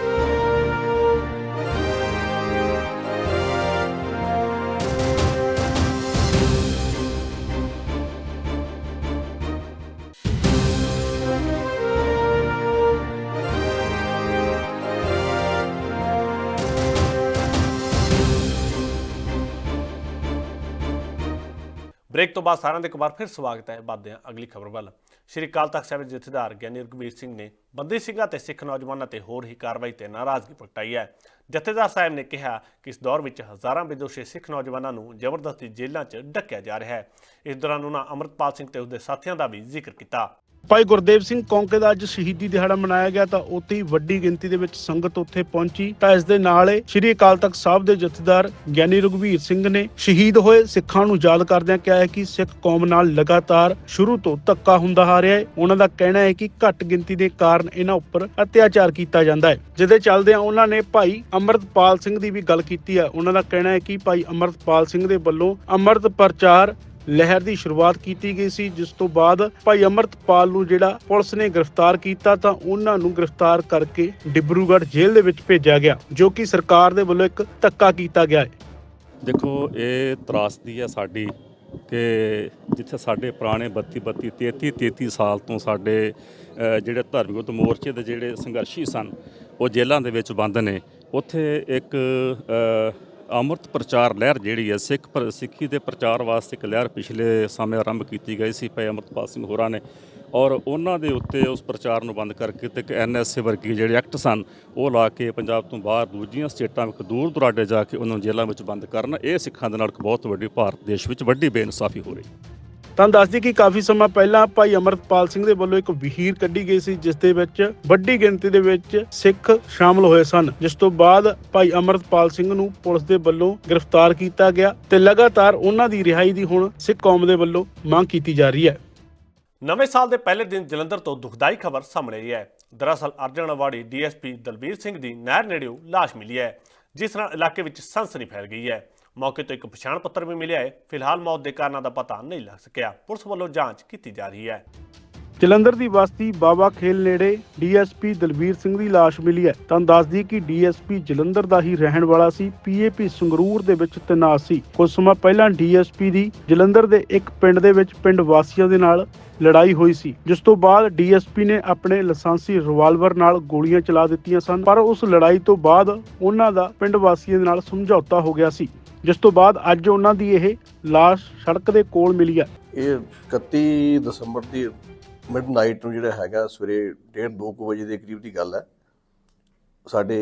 ਬ੍ਰੇਕ ਤੋਂ ਬਾਅਦ ਸਾਰਿਆਂ ਦੇ ਇੱਕ ਵਾਰ ਫਿਰ ਸਵਾਗਤ ਹੈ ਬਾਦਦੇ ਅਗਲੀ ਖਬਰ ਵੱਲ। ਸ਼੍ਰੀ ਅਕਾਲ ਤਖਤ ਸਾਹਿਬ ਦੇ ਜਥੇਦਾਰ ਗਿਆਨੀ ਰਘਵੀਰ ਸਿੰਘ ਨੇ ਬੰਦੀ ਸਿੰਘਾਂ ਤੇ ਸਿੱਖ ਨੌਜਵਾਨਾਂ ਤੇ ਹੋਰ ਹੀ ਕਾਰਵਾਈ ਤੇ ਨਾਰਾਜ਼ਗੀ ਪ੍ਰਗਟਾਈ ਹੈ। ਜਥੇਦਾਰ ਸਾਹਿਬ ਨੇ ਕਿਹਾ ਕਿ ਇਸ ਦੌਰ ਵਿੱਚ ਹਜ਼ਾਰਾਂ ਬੇਦੋਸ਼ੀ ਸਿੱਖ ਨੌਜਵਾਨਾਂ ਨੂੰ ਜ਼ਬਰਦਸਤੀ ਜੇਲ੍ਹਾਂ 'ਚ ਡੱਕਿਆ ਜਾ ਰਿਹਾ ਹੈ। ਇਸ ਦੌਰਾਨ ਉਹਨਾਂ ਅਮਰਤਪਾਲ ਸਿੰਘ ਤੇ ਉਸਦੇ ਸਾਥੀਆਂ ਦਾ ਵੀ ਜ਼ਿਕਰ ਕੀਤਾ। ਭਾਈ ਗੁਰਦੇਵ ਸਿੰਘ ਕੌਂਕੇ ਦਾ ਅੱਜ ਸ਼ਹੀਦੀ ਦਿਹਾੜਾ ਮਨਾਇਆ ਗਿਆ ਤਾਂ ਉੱਥੇ ਹੀ ਵੱਡੀ ਗਿਣਤੀ ਦੇ ਵਿੱਚ ਸੰਗਤ ਉੱਥੇ ਪਹੁੰਚੀ। ਤਾਂ ਇਸ ਦੇ ਨਾਲ ਹੀ ਸ੍ਰੀ ਅਕਾਲ ਤਖਤ ਸਾਹਿਬ ਦੇ ਜਥੇਦਾਰ ਗਿਆਨੀ ਰਘਵੀਰ ਸਿੰਘ ਨੇ ਸ਼ਹੀਦ ਹੋਏ ਸਿੱਖਾਂ ਨੂੰ ਯਾਦ ਕਰਦਿਆਂ ਕਿਹਾ ਹੈ ਕਿ ਸਿੱਖ ਕੌਮ ਨਾਲ ਲਗਾਤਾਰ ਸ਼ੁਰੂ ਤੋਂ ਧੱਕਾ ਹੁੰਦਾ ਆ ਰਿਹਾ ਹੈ। ਉਹਨਾਂ ਦਾ ਕਹਿਣਾ ਹੈ ਕਿ ਘੱਟ ਗਿਣਤੀ ਦੇ ਕਾਰਨ ਇਹਨਾਂ ਉੱਪਰ ਅਤਿਆਚਾਰ ਕੀਤਾ ਜਾਂਦਾ ਹੈ। ਜਿਹਦੇ ਚੱਲਦਿਆਂ ਉਹਨਾਂ ਨੇ ਭਾਈ ਅਮਰਤਪਾਲ ਸਿੰਘ ਦੀ ਵੀ ਗੱਲ ਕੀਤੀ ਹੈ। ਉਹਨਾਂ ਦਾ ਕਹਿਣਾ ਹੈ ਕਿ ਭਾਈ ਅਮਰਤਪਾਲ ਸਿੰਘ ਦੇ ਵੱਲੋਂ ਅੰਮ੍ਰਿਤ ਪ੍ਰਚਾਰ ਲਹਿਰ ਦੀ ਸ਼ੁਰੂਆਤ ਕੀਤੀ ਗਈ ਸੀ, ਜਿਸ ਤੋਂ ਬਾਅਦ ਭਾਈ ਅਮਰਤਪਾਲ ਨੂੰ ਜਿਹੜਾ ਪੁਲਿਸ ਨੇ ਗ੍ਰਿਫਤਾਰ ਕੀਤਾ ਤਾਂ ਉਹਨਾਂ ਨੂੰ ਗ੍ਰਿਫਤਾਰ ਕਰਕੇ ਡਿਬਰੂਗੜ੍ਹ ਜੇਲ੍ਹ ਦੇ ਵਿੱਚ ਭੇਜਿਆ ਗਿਆ, ਜੋ ਕਿ ਸਰਕਾਰ ਦੇ ਵੱਲੋਂ ਇੱਕ ਧੱਕਾ ਕੀਤਾ ਗਿਆ ਹੈ। ਦੇਖੋ, ਇਹ ਤਰਾਸਦੀ ਹੈ ਸਾਡੀ ਕਿ ਜਿੱਥੇ ਸਾਡੇ ਪੁਰਾਣੇ 32 32 33 33 ਸਾਲ ਤੋਂ ਸਾਡੇ ਜਿਹੜੇ ਧਾਰਮਿਕ ਮੋਰਚੇ ਦੇ ਜਿਹੜੇ ਸੰਘਰਸ਼ੀ ਸਨ, ਉਹ ਜੇਲ੍ਹਾਂ ਦੇ ਵਿੱਚ ਬੰਦ ਨੇ। ਉੱਥੇ ਇੱਕ ਅੰਮ੍ਰਿਤ ਪ੍ਰਚਾਰ ਲਹਿਰ ਜਿਹੜੀ ਹੈ, ਸਿੱਖ ਪਰ, ਸਿੱਖੀ ਦੇ ਪ੍ਰਚਾਰ ਵਾਸਤੇ ਇੱਕ ਲਹਿਰ ਪਿਛਲੇ ਸਮੇਂ ਆਰੰਭ ਕੀਤੀ ਗਈ ਸੀ ਭਾਈ ਅੰਮ੍ਰਿਤਪਾਲ ਸਿੰਘ ਹੋਰਾਂ ਨੇ। ਔਰ ਉਹਨਾਂ ਦੇ ਉੱਤੇ ਉਸ ਪ੍ਰਚਾਰ ਨੂੰ ਬੰਦ ਕਰਕੇ ਤੇ ਇੱਕ ਐਨਐਸਏ ਵਰਗੀ ਜਿਹੜੇ ਐਕਟ ਸਨ, ਉਹ ਲਾ ਕੇ ਪੰਜਾਬ ਤੋਂ ਬਾਹਰ ਦੂਜੀਆਂ ਸਟੇਟਾਂ ਵਿੱਚ ਦੂਰ ਦੁਰਾਡੇ ਜਾ ਕੇ ਉਹਨਾਂ ਨੂੰ ਜੇਲ੍ਹਾਂ ਵਿੱਚ ਬੰਦ ਕਰਨ, ਇਹ ਸਿੱਖਾਂ ਦੇ ਨਾਲ ਇੱਕ ਬਹੁਤ ਵੱਡੀ ਭਾਰਤ, ਦੇਸ਼ ਵਿੱਚ ਵੱਡੀ ਬੇਇਨਸਾਫੀ ਹੋ ਰਹੀ ਤਾਂ ਦੱਸਦੀ ਕਿ ਕਾਫੀ ਸਮਾਂ ਪਹਿਲਾਂ ਭਾਈ ਅਮਰਤਪਾਲ ਸਿੰਘ ਦੇ ਵੱਲੋਂ ਇੱਕ ਵਹੀਰ ਕੱਢੀ ਗਈ ਸੀ, ਜਿਸ ਦੇ ਵਿੱਚ ਵੱਡੀ ਗਿਣਤੀ ਦੇ ਵਿੱਚ ਸਿੱਖ ਸ਼ਾਮਲ ਹੋਏ ਸਨ। ਜਿਸ ਤੋਂ ਬਾਅਦ ਭਾਈ ਅਮਰਤਪਾਲ ਸਿੰਘ ਨੂੰ ਪੁਲਿਸ ਦੇ ਵੱਲੋਂ ਗ੍ਰਿਫਤਾਰ ਕੀਤਾ ਗਿਆ ਤੇ ਲਗਾਤਾਰ ਉਹਨਾਂ ਦੀ ਰਿਹਾਈ ਦੀ ਹੁਣ ਸਿੱਖ ਕੌਮ ਦੇ ਵੱਲੋਂ ਮੰਗ ਕੀਤੀ ਜਾ ਰਹੀ ਹੈ। ਨਵੇਂ ਸਾਲ ਦੇ ਪਹਿਲੇ ਦਿਨ ਜਲੰਧਰ ਤੋਂ ਦੁਖਦਾਈ ਖਬਰ ਸਾਹਮਣੇ ਆਈ ਹੈ। ਦਰਅਸਲ ਅਰਜਨ ਅਵਾਰਡੀ ਡੀਐਸਪੀ ਦਲਬੀਰ ਸਿੰਘ ਦੀ ਨਹਿਰ ਨੇੜਿਓਂ ਲਾਸ਼ ਮਿਲੀ ਹੈ, ਜਿਸ ਨਾਲ ਇਲਾਕੇ ਵਿੱਚ ਸਨਸਨੀ ਫੈਲ ਗਈ ਹੈ। ਮੌਕੇ ਤੋਂ ਇੱਕ ਪਛਾਣ ਪੱਤਰ ਵੀ ਮਿਲਿਆ ਹੈ। ਫਿਲਹਾਲ ਮੌਤ ਦੇ ਕਾਰਨਾਂ ਦਾ ਪਤਾ ਨਹੀਂ ਲੱਗ ਸਕਿਆ। ਪੁਲਿਸ ਵੱਲੋਂ ਜਾਂਚ ਕੀਤੀ ਜਾ ਰਹੀ ਹੈ। ਜਲੰਧਰ ਦੀ ਬਸਤੀ ਬਾਬਾ ਖੇਲ ਨੇੜੇ ਡੀਐਸਪੀ ਦਲਬੀਰ ਸਿੰਘ ਦੀ ਲਾਸ਼ ਮਿਲੀ ਹੈ। ਤਾਂ ਦੱਸਦੀ ਕਿ ਡੀਐਸਪੀ ਜਲੰਧਰ ਦਾ ਹੀ ਰਹਿਣ ਵਾਲਾ ਸੀ। ਪੀਏਪੀ ਸੰਗਰੂਰ ਦੇ ਵਿੱਚ ਤੈਨਾਤ ਸੀ। ਕੁਝ ਸਮਾਂ ਪਹਿਲਾਂ ਡੀਐਸਪੀ ਦੀ ਜਲੰਧਰ ਦੇ ਇੱਕ ਪਿੰਡ ਦੇ ਵਿੱਚ ਪਿੰਡ ਵਾਸੀਆਂ ਦੇ ਨਾਲ ਲੜਾਈ ਹੋਈ ਸੀ, ਜਿਸ ਤੋਂ ਬਾਅਦ ਡੀਐਸਪੀ ਨੇ ਆਪਣੇ ਲਾਇਸੈਂਸੀ ਰਿਵਾਲਵਰ ਨਾਲ ਗੋਲੀਆਂ ਚਲਾ ਦਿੱਤੀਆਂ ਸਨ। ਪਰ ਉਸ ਲੜਾਈ ਤੋਂ ਬਾਅਦ ਉਹਨਾਂ ਦਾ ਪਿੰਡ ਵਾਸੀਆਂ ਦੇ ਨਾਲ ਸਮਝੌਤਾ ਹੋ ਗਿਆ ਸੀ। ਜਿਸ ਤੋਂ ਬਾਅਦ ਅੱਜ ਉਹਨਾਂ ਦੀ ਇਹ ਲਾਸ਼ ਸੜਕ ਦੇ ਕੋਲ ਮਿਲੀ ਆ। ਇਹ 31 ਦਸੰਬਰ ਦੀ ਮਿਡਨਾਈਟ ਨੂੰ ਜਿਹੜਾ ਹੈਗਾ, ਸਵੇਰੇ 1:30 2 ਵਜੇ ਦੇ ਕਰੀਬ ਦੀ ਗੱਲ ਹੈ। ਸਾਡੇ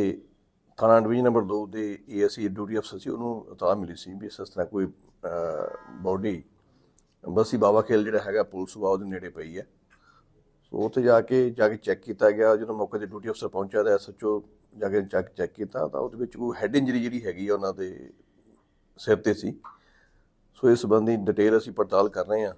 ਥਾਣਾ ਡਿਵੀਜ਼ਨ ਨੰਬਰ 2 ਦੇ ਏਐਸਸੀ ਡਿਊਟੀ ਅਫਸਰ ਸੀ, ਉਹਨੂੰ ਇਤਲਾਹ ਮਿਲੀ ਸੀ ਵੀ ਇਸ ਤਰ੍ਹਾਂ ਕੋਈ ਬੋਡੀ ਬਸੀ ਬਾਬਾ ਖੇਲ ਜਿਹੜਾ ਹੈਗਾ, ਪੁਲਿਸ ਵਾ ਉਹਦੇ ਨੇੜੇ ਪਈ ਹੈ। ਸੋ ਉੱਥੇ ਜਾ ਕੇ ਜਾ ਕੇ ਚੈੱਕ ਕੀਤਾ ਗਿਆ। ਜਦੋਂ ਮੌਕੇ ਤੇ ਡਿਊਟੀ ਅਫਸਰ ਪਹੁੰਚਿਆ ਤਾਂ ਐਸਐਚਓ ਜਾ ਕੇ ਚੈੱਕ ਚੈੱਕ ਕੀਤਾ ਤਾਂ ਉਹਦੇ ਵਿੱਚ ਕੋਈ ਹੈਡ ਇੰਜਰੀ ਜਿਹੜੀ ਹੈਗੀ ਆ, ਉਹਨਾਂ ਦੇ ਸਿਰ ਤੇ ਸੀ। ਸੋ ਇਸ ਸੰਬੰਧੀ ਡਿਟੇਲ ਅਸੀਂ ਪੜਤਾਲ ਕਰ ਰਹੇ ਹਾਂ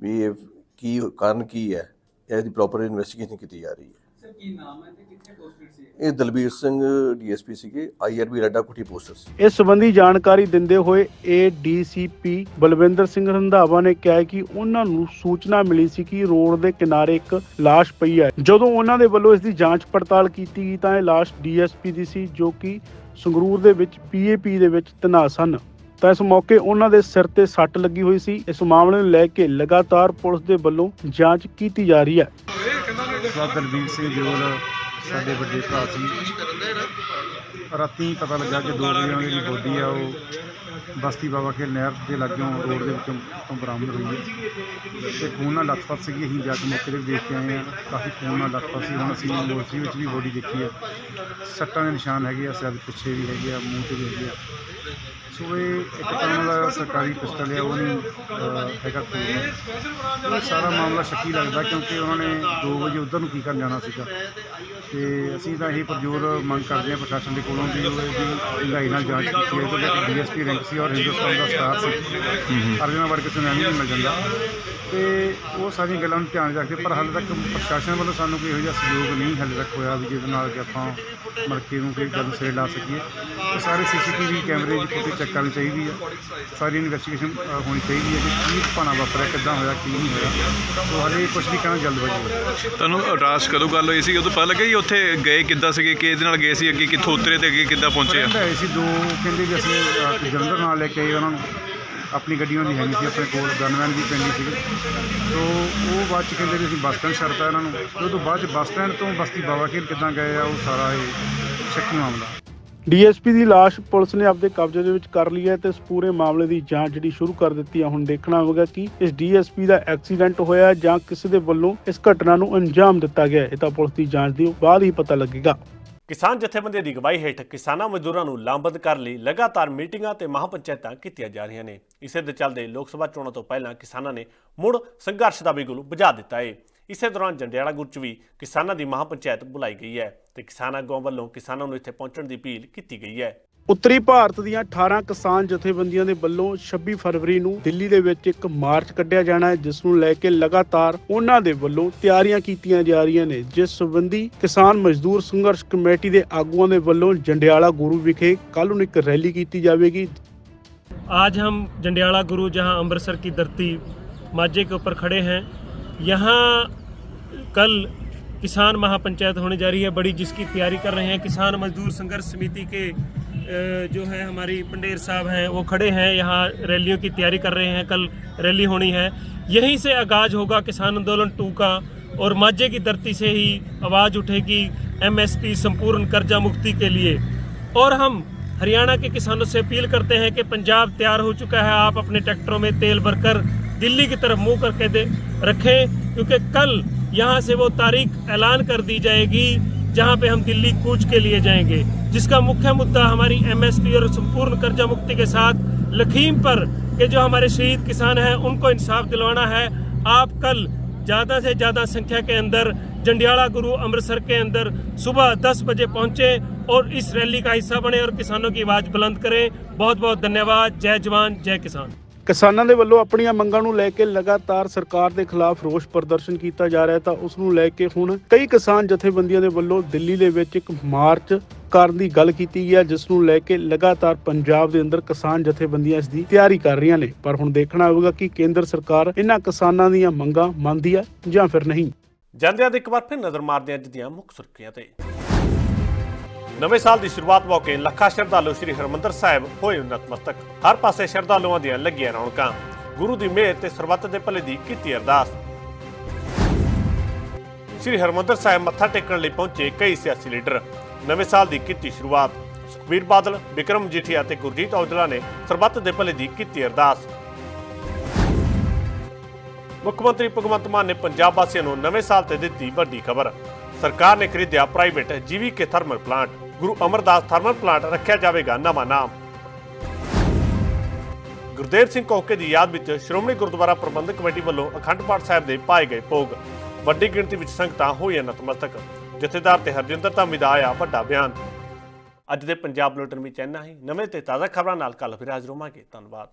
ਵੀ ਇਹ ਕੀ ਕਾਰਨ ਕੀ ਹੈ ਇਹਦੀ ਪ੍ਰੋਪਰ ਇਨਵੈਸਟੀਗੇਸ਼ਨ ਕੀਤੀ ਜਾ ਰਹੀ ਹੈ। ਸਰ ਕੀ ਨਾਮ ਹੈ ਤੇ ਕਿੱਥੇ ਪੋਸਟਡ ਸੀ ਇਹ? ਦਲਬੀਰ ਸਿੰਘ ਡੀਐਸਪੀ ਸੀਗੇ ਆਈਆਰਬੀ ਰੱਡਾ ਕੁੱਟੀ ਪੋਸਟਰ ਸੀ। ਇਸ ਸੰਬੰਧੀ ਜਾਣਕਾਰੀ ਦਿੰਦੇ ਹੋਏ ਏਡੀਸੀਪੀ ਬਲਵਿੰਦਰ ਸਿੰਘ ਰੰਧਾਵਾ ਨੇ ਕਿਹਾ ਕਿ ਉਹਨਾਂ ਨੂੰ ਸੂਚਨਾ ਮਿਲੀ ਸੀ ਕਿ ਰੋਡ ਦੇ ਕਿਨਾਰੇ ਇੱਕ ਲਾਸ਼ ਪਈ ਹੈ। ਜਦੋਂ ਉਹਨਾਂ ਦੇ ਵੱਲੋਂ ਇਸ ਦੀ ਜਾਂਚ ਪੜਤਾਲ ਕੀਤੀ ਗਈ ਤਾਂ ਇਹ ਲਾਸ਼ ਡੀਐਸਪੀ ਦੀ ਸੀ ਜੋ ਕਿ ਸੰਗਰੂਰ ਦੇ ਵਿੱਚ ਪੀਏਪੀ ਦੇ ਵਿੱਚ ਤੈਨਾਤ ਸਨ ਤਾਂ ਇਸ ਮੌਕੇ ਉਹਨਾਂ ਦੇ ਸਿਰ ਤੇ ਸੱਟ ਲੱਗੀ ਹੋਈ ਸੀ। ਇਸ ਮਾਮਲੇ ਨੂੰ ਲੈ ਕੇ ਲਗਾਤਾਰ ਪੁਲਿਸ ਦੇ ਵੱਲੋਂ ਜਾਂਚ ਕੀਤੀ ਜਾ ਰਹੀ ਹੈ। ਸਰਦਾਰ ਦਲਬੀਰ ਸਿੰਘ ਜੋਲ ਸਾਡੇ ਵੱਡੇ ਭਰਾ ਸੀ। ਰਾਤੀ ਪਤਾ ਲੱਗਾ ਕਿ ਦੋ ਵਜੇ ਉਹਨਾਂ ਦੀ ਬੋਡੀ ਆ, ਉਹ ਬਸਤੀ ਬਾਬਾ ਖੇਲ ਨਹਿਰ ਦੇ ਲਾਗਿਓਂ ਰੋਡ ਦੇ ਵਿੱਚੋਂ ਤੋਂ ਬਰਾਮਦ ਹੋਈ ਹੈ। ਤੇ ਖੂਨ ਨਾਲ ਲੱਥਪੱਥ ਸੀਗੀ, ਅਸੀਂ ਜਾ ਕੇ ਮੌਕੇ ਤੇ ਦੇਖ ਕੇ ਆਏ ਆ ਕਾਫੀ ਖੂਨ ਨਾਲ ਲੱਥਪੱਥ ਸੀ, ਹੁਣ ਅਸੀਂ ਮੋਰਚੀ ਵਿੱਚ ਵੀ ਬੋਡੀ ਦੇਖੀ ਹੈ। ਸੱਟਾਂ ਦੇ ਨਿਸ਼ਾਨ ਹੈਗੇ ਆ ਸਿਰ ਪਿੱਛੇ ਵੀ ਹੈਗੇ ਆ, ਮੂੰਹ ਤੇ ਵੀ ਹੈਗੇ ਆ। ਸੋ ਇਹ ਇੱਕ ਤਰ੍ਹਾਂ ਦਾ ਸਰਕਾਰੀ ਪਿਸਤਲ ਹੈ ਉਹ ਨਹੀਂ ਅਹ, ਹੈਗਾ ਕੋਈ ਇਹ ਸਾਰਾ ਮਾਮਲਾ ਸ਼ੱਕੀ ਲੱਗਦਾ ਕਿਉਂਕਿ ਉਹਨਾਂ ਨੇ 2 ਵਜੇ ਉਧਰ ਨੂੰ ਕੀ ਕਰਨ ਜਾਣਾ ਸੀਗਾ। ਤੇ ਅਸੀਂ ਤਾਂ ਇਹ ਪ੍ਰਜੋਰ ਮੰਗ ਕਰਦੇ ਹਾਂ ਪ੍ਰਸ਼ਾਸਨ ਦੇ ਕੋਲੋਂ ਵੀ ਉਹ ਇਹਦੀ ਢਿਲਾਈ ਨਾਲ ਜਾਂਚ ਕੀਤੀ ਹੈ ਕਿਉਂਕਿ ਡੀਐਸਪੀ ਰੈਂਕ ਸੀ ਔਰ ਹਿੰਦੁਸਤਾਨ ਦਾ ਸਟਾਰ ਸੀ। ਅਰਜਨਾ ਵੜ ਕਿਸੇ ਨੂੰ ਨਹੀਂ ਮਿਲ ਜਾਂਦਾ। ਤੇ ਉਹ ਸਾਰੀਆਂ ਗੱਲਾਂ ਨੂੰ ਧਿਆਨ 'ਚ ਰੱਖ ਕੇ ਪਰ ਹਾਲੇ ਤੱਕ ਪ੍ਰਸ਼ਾਸਨ ਵੱਲੋਂ ਸਾਨੂੰ ਕੋਈ ਇਹੋ ਜਿਹਾ ਸਹਿਯੋਗ ਨਹੀਂ ਹਾਲੇ ਤੱਕ ਹੋਇਆ ਵੀ ਜਿਹਦੇ ਨਾਲ ਕਿ ਆਪਾਂ ਮੜਕੇ ਨੂੰ ਕੋਈ ਗੱਲ ਸਿਰੇ ਲਾ ਸਕੀਏ। ਤੇ ਸਾਰੇ ਸੀਸੀਟੀਵੀ ਕੈਮਰੇ ਦੀ ਫੁਟੇਜ ਚੈੱਕ ਕਰਨੀ ਚਾਹੀਦੀ ਹੈ ਸਾਰੀ ਇਨਵੈਸਟੀਗੇਸ਼ਨ ਹੋਣੀ ਚਾਹੀਦੀ ਹੈ ਕਿ ਕੀ ਭਾਣਾ ਵਾਪਰਿਆ ਕਿੱਦਾਂ ਹੋਇਆ ਕੀ ਨਹੀਂ ਹੋਇਆ। ਸੋ ਹਾਲੇ ਕੁਝ ਵੀ ਕਹਿਣਾ ਜਲਦਬਾਜ਼ੀ ਹੈ ਤੁਹਾਨੂੰ ਰਾਸ ਕਦੋਂ ਗੱਲ ਹੋਈ ਸੀ? ਉਦੋਂ ਪਤਾ ਲੱਗਿਆ ਜੀ ਉੱਥੇ ਗਏ ਕਿੱਦਾਂ ਸੀਗੇ ਕਿ ਇਹਦੇ ਨਾਲ ਗਏ ਸੀ ਅੱਗੇ ਕਿੱਥੋਂ ਉਤਰੇ ਤੇ ਅੱਗੇ ਕਿੱਦਾਂ ਪਹੁੰਚੇ ਆ? ਫਰੈਂਡ ਆਏ ਸੀ ਦੋ ਕਹਿੰਦੇ ਵੀ ਅਸੀਂ ਅਹ, ਜਲੰਧਰ ਨਾਲ ਲੈ ਕੇ ਆਏ ਉਹਨਾਂ ਨੂੰ। ਆਪਣੀ ਗੱਡੀ ਦੀ ਹੈ ਨਹੀਂ ਸੀ ਆਪਣੇ ਕੋਲ ਗਨਮੈਨ ਵੀ ਪੈਂਦੀ ਸੀ ਸੋ ਉਹ ਬਾਅਦ ਚ ਕਹਿੰਦੇ ਵੀ ਅਸੀਂ ਬੱਸ ਸਟੈਂਡ ਛੱਡਤਾ ਇਹਨਾਂ ਨੂੰ। ਤੇ ਉਹ ਤੋਂ ਬਾਅਦ ਚ ਬੱਸ ਸਟੈਂਡ ਤੋਂ ਬਸਤੀ ਬਾਬਾ ਖੇਲ ਕਿੱਦਾਂ ਗਏ ਆ, ਉਹ ਸਾਰਾ ਇਹ ਸ਼ੱਕੀ ਮਾਮਲਾ। ਡੀਐਸਪੀ ਦੀ ਲਾਸ਼ ਪੁਲਿਸ ਨੇ ਆਪਦੇ ਕਬਜ਼ੇ ਦੇ ਵਿੱਚ ਕਰ ਲਈ ਹੈ ਤੇ ਇਸ ਪੂਰੇ ਮਾਮਲੇ ਦੀ ਜਾਂਚ ਜਿਹੜੀ ਸ਼ੁਰੂ ਕਰ ਦਿੱਤੀ ਹੈ ਹੁਣ ਦੇਖਣਾ ਹੋਵੇਗਾ ਕਿ ਇਸ ਡੀਐਸਪੀ ਦਾ ਐਕਸੀਡੈਂਟ ਹੋਇਆ ਜਾਂ ਕਿਸੇ ਦੇ ਵੱਲੋਂ ਇਸ ਘਟਨਾ ਨੂੰ ਅੰਜਾਮ ਦਿੱਤਾ ਗਿਆ ਇਹ ਤਾਂ ਪੁਲਿਸ ਦੀ ਜਾਂਚ ਦੀ ਬਾਅਦ ਹੀ ਪਤਾ ਲੱਗੇਗਾ। ਕਿਸਾਨ ਜਥੇਬੰਦੀਆਂ ਦੀ ਅਗਵਾਈ ਹੇਠ ਕਿਸਾਨਾਂ ਮਜ਼ਦੂਰਾਂ ਨੂੰ ਲਾਮਬੰਦ ਕਰਨ ਲਈ ਲਗਾਤਾਰ ਮੀਟਿੰਗਾਂ ਤੇ ਮਹਾਪੰਚਾਇਤਾਂ ਕੀਤੀਆਂ ਜਾ ਰਹੀਆਂ ਨੇ। ਇਸੇ ਦੇ ਚੱਲਦੇ ਲੋਕ ਸਭਾ ਚੋਣਾਂ ਤੋਂ ਪਹਿਲਾਂ ਕਿਸਾਨਾਂ ਨੇ ਮੁੜ ਸੰਘਰਸ਼ ਦਾ ਬਿਗੁਲ ਬੁਝਾ ਦਿੱਤਾ ਹੈ ਇਸੇ ਦੌਰਾਨ ਜੰਡਿਆਲਾ ਗੁਰ 'ਚ ਵੀ ਕਿਸਾਨਾਂ ਦੀ ਮਹਾਪੰਚਾਇਤ ਬੁਲਾਈ ਗਈ ਹੈ ਤੇ ਕਿਸਾਨ ਆਗੂਆਂ ਵੱਲੋਂ ਕਿਸਾਨਾਂ ਨੂੰ ਇੱਥੇ ਪਹੁੰਚਣ ਦੀ ਅਪੀਲ ਕੀਤੀ ਗਈ ਹੈ। ਉੱਤਰੀ ਭਾਰਤ ਦੀਆਂ 18 ਕਿਸਾਨ ਜਥੇਬੰਦੀਆਂ ਦੇ ਵੱਲੋਂ 26 ਫਰਵਰੀ ਨੂੰ ਦਿੱਲੀ ਦੇ ਵਿੱਚ ਇੱਕ ਮਾਰਚ ਕੱਢਿਆ ਜਾਣਾ ਹੈ ਜਿਸ ਨੂੰ ਲੈ ਕੇ ਲਗਾਤਾਰ ਉਹਨਾਂ ਦੇ ਵੱਲੋਂ ਤਿਆਰੀਆਂ ਕੀਤੀਆਂ ਜਾ ਰਹੀਆਂ ਨੇ ਜਿਸ ਸੰਬੰਧੀ ਕਿਸਾਨ ਮਜ਼ਦੂਰ ਸੰਘਰਸ਼ ਕਮੇਟੀ ਦੇ ਆਗੂਆਂ ਦੇ ਵੱਲੋਂ ਜੰਡਿਆਲਾ ਗੁਰੂ ਵਿਖੇ ਕੱਲ੍ਹ ਨੂੰ ਇੱਕ ਰੈਲੀ ਕੀਤੀ ਜਾਵੇਗੀ आज हम जंडियाला गुरु जहां अमृतसर की धरती माजे के ऊपर खड़े हैं यहाँ कल किसान महापंचायत होने जा रही है बड़ी जिसकी तैयारी कर रहे हैं किसान मजदूर संघर्ष समिति के अ, जो है हमारी पंडेर साहब हैं, वो खड़े हैं, यहाँ रैलियों की तैयारी कर रहे हैं, कल रैली होनी है। यहीं से आगाज़ होगा किसान आंदोलन टू का और माजे की धरती से ही आवाज़ उठेगी एमएसपी संपूर्ण कर्जा मुक्ति के लिए। और हम हरियाणा के किसानों से अपील करते हैं कि पंजाब तैयार हो चुका है, आप अपने ट्रैक्टरों में तेल भरकर दिल्ली की तरफ़ मुँह करके दे, रखें, क्योंकि कल यहाँ से वो तारीख ऐलान कर दी जाएगी जहाँ पे हम दिल्ली कूच के लिए जाएँगे, जिसका मुख्य मुद्दा हमारी एमएसपी और संपूर्ण कर्जा मुक्ति के साथ लखीम पर के जो हमारे शहीद किसान हैं, उनको इंसाफ दिलवाना है। आप कल ज़्यादा से ज़्यादा संख्या के अंदर जंडियाला गुरु अमृतसर के अंदर सुबह 10 बजे पहुँचे और इस रैली का हिस्सा बने और किसानों की आवाज़ बुलंद करें। बहुत बहुत धन्यवाद। जय जवान, जय किसान। ਕਿਸਾਨਾਂ ਦੇ ਵੱਲੋਂ ਆਪਣੀਆਂ ਮੰਗਾਂ ਨੂੰ ਲੈ ਕੇ ਲਗਾਤਾਰ ਸਰਕਾਰ ਦੇ ਖਿਲਾਫ ਰੋਸ ਪ੍ਰਦਰਸ਼ਨ ਕੀਤਾ ਜਾ ਰਿਹਾ ਹੈ। ਤਾਂ ਉਸ ਨੂੰ ਲੈ ਕੇ ਹੁਣ ਕਈ ਕਿਸਾਨ ਜਥੇਬੰਦੀਆਂ ਦੇ ਵੱਲੋਂ ਦਿੱਲੀ ਦੇ ਵਿੱਚ ਇੱਕ ਮਾਰਚ ਕਰਨ ਦੀ ਗੱਲ ਕੀਤੀ ਗਈ ਹੈ, ਜਿਸ ਨੂੰ ਲੈ ਕੇ ਲਗਾਤਾਰ ਪੰਜਾਬ ਦੇ ਅੰਦਰ ਕਿਸਾਨ ਜਥੇਬੰਦੀਆਂ ਇਸ ਦੀ ਤਿਆਰੀ ਕਰ ਰਹੀਆਂ ਨੇ। ਪਰ ਹੁਣ ਦੇਖਣਾ ਹੋਵੇਗਾ ਕਿ ਕੇਂਦਰ ਸਰਕਾਰ ਇਹਨਾਂ ਕਿਸਾਨਾਂ ਦੀਆਂ ਮੰਗਾਂ ਮੰਨਦੀ ਹੈ ਜਾਂ ਫਿਰ ਨਹੀਂ। ਜਾਂਦਿਆਂ ਦੇ ਇੱਕ ਵਾਰ ਫਿਰ ਨਜ਼ਰ ਮਾਰਦੇ ਅੱਜ ਦੀਆਂ ਮੁੱਖ ਸੁਰਖੀਆਂ ਤੇ। ਨਵੇਂ ਸਾਲ ਦੀ ਸ਼ੁਰੂਆਤ ਮੌਕੇ ਲੱਖਾਂ ਸ਼ਰਧਾਲੂ ਸ੍ਰੀ ਹਰਮੰਦਰ ਸਾਹਿਬ ਹੋਏ ਨਤਮਸਤਕ ਹਰ ਪਾਸੇ ਸ਼ਰਧਾਲੂਆਂ ਦੀਆਂ ਲੱਗੀਆਂ ਰੌਣਕਾਂ। ਗੁਰੂ ਦੀ ਮਿਹਰ ਤੇ ਸਰਬੱਤ ਦੇ ਭਲੇ ਦੀ ਕੀਤੀ ਅਰਦਾਸ। ਸ੍ਰੀ ਹਰਮੰਦਰ ਸਾਹਿਬ ਮੱਥਾ ਟੇਕਣ ਲਈ ਪਹੁੰਚੇ ਕਈ ਸਿਆਸੀ ਲੀਡਰ। ਨਵੇਂ ਸਾਲ ਦੀ ਕੀਤੀ ਸ਼ੁਰੂਆਤ। ਸੁਖਬੀਰ ਬਾਦਲ, ਵਿਕਰਮ ਜੀਠੀਆ ਤੇ ਗੁਰਜੀਤ ਔਜਲਾ ਨੇ ਸਰਬੱਤ ਦੇ ਭਲੇ ਦੀ ਕੀਤੀ ਅਰਦਾਸ। ਮੁੱਖ ਮੰਤਰੀ ਭਗਵੰਤ ਮਾਨ ਨੇ ਪੰਜਾਬ ਵਾਸੀਆਂ ਨੂੰ ਨਵੇਂ ਸਾਲ ਤੇ ਦਿੱਤੀ ਵੱਡੀ ਖਬਰ। ਸਰਕਾਰ ਨੇ ਖਰੀਦਿਆ private GV K thermal plant. Guru Amardas thermal plant ਰੱਖਿਆ ਜਾਵੇਗਾ, ਨਵਾਂ ਨਾਮ। ਗੁਰਦੇਵ ਸਿੰਘ ਕੋਕੇ ਦੀ ਯਾਦ ਵਿੱਚ ਸ਼੍ਰੋਮਣੀ ਗੁਰਦੁਆਰਾ ਪ੍ਰਬੰਧਕ ਕਮੇਟੀ ਵੱਲੋਂ ਅਖੰਡ ਪਾਠ ਸਾਹਿਬ ਦੇ ਪਾਏ ਗਏ ਭੋਗ। ਵੱਡੀ ਗਿਣਤੀ ਵਿੱਚ ਸੰਗਤਾਂ ਹੋਈਆਂ ਨਤਮਸਤਕ। ਜਥੇਦਾਰ ਤੇ ਹਰਜਿੰਦਰ ਧਾਮੀ ਦਾ ਆਇਆ ਵੱਡਾ ਬਿਆਨ। ਅੱਜ ਦੇ ਪੰਜਾਬ ਬੁਲੇਟਿਨ ਵਿੱਚ ਇੰਨਾ ਹੀ। ਨਵੇਂ ਤੇ ਤਾਜ਼ਾ ਖਬਰਾਂ ਨਾਲ ਕੱਲ ਫਿਰ ਹਾਜ਼ਰ ਹੋਵਾਂਗੇ। ਧੰਨਵਾਦ।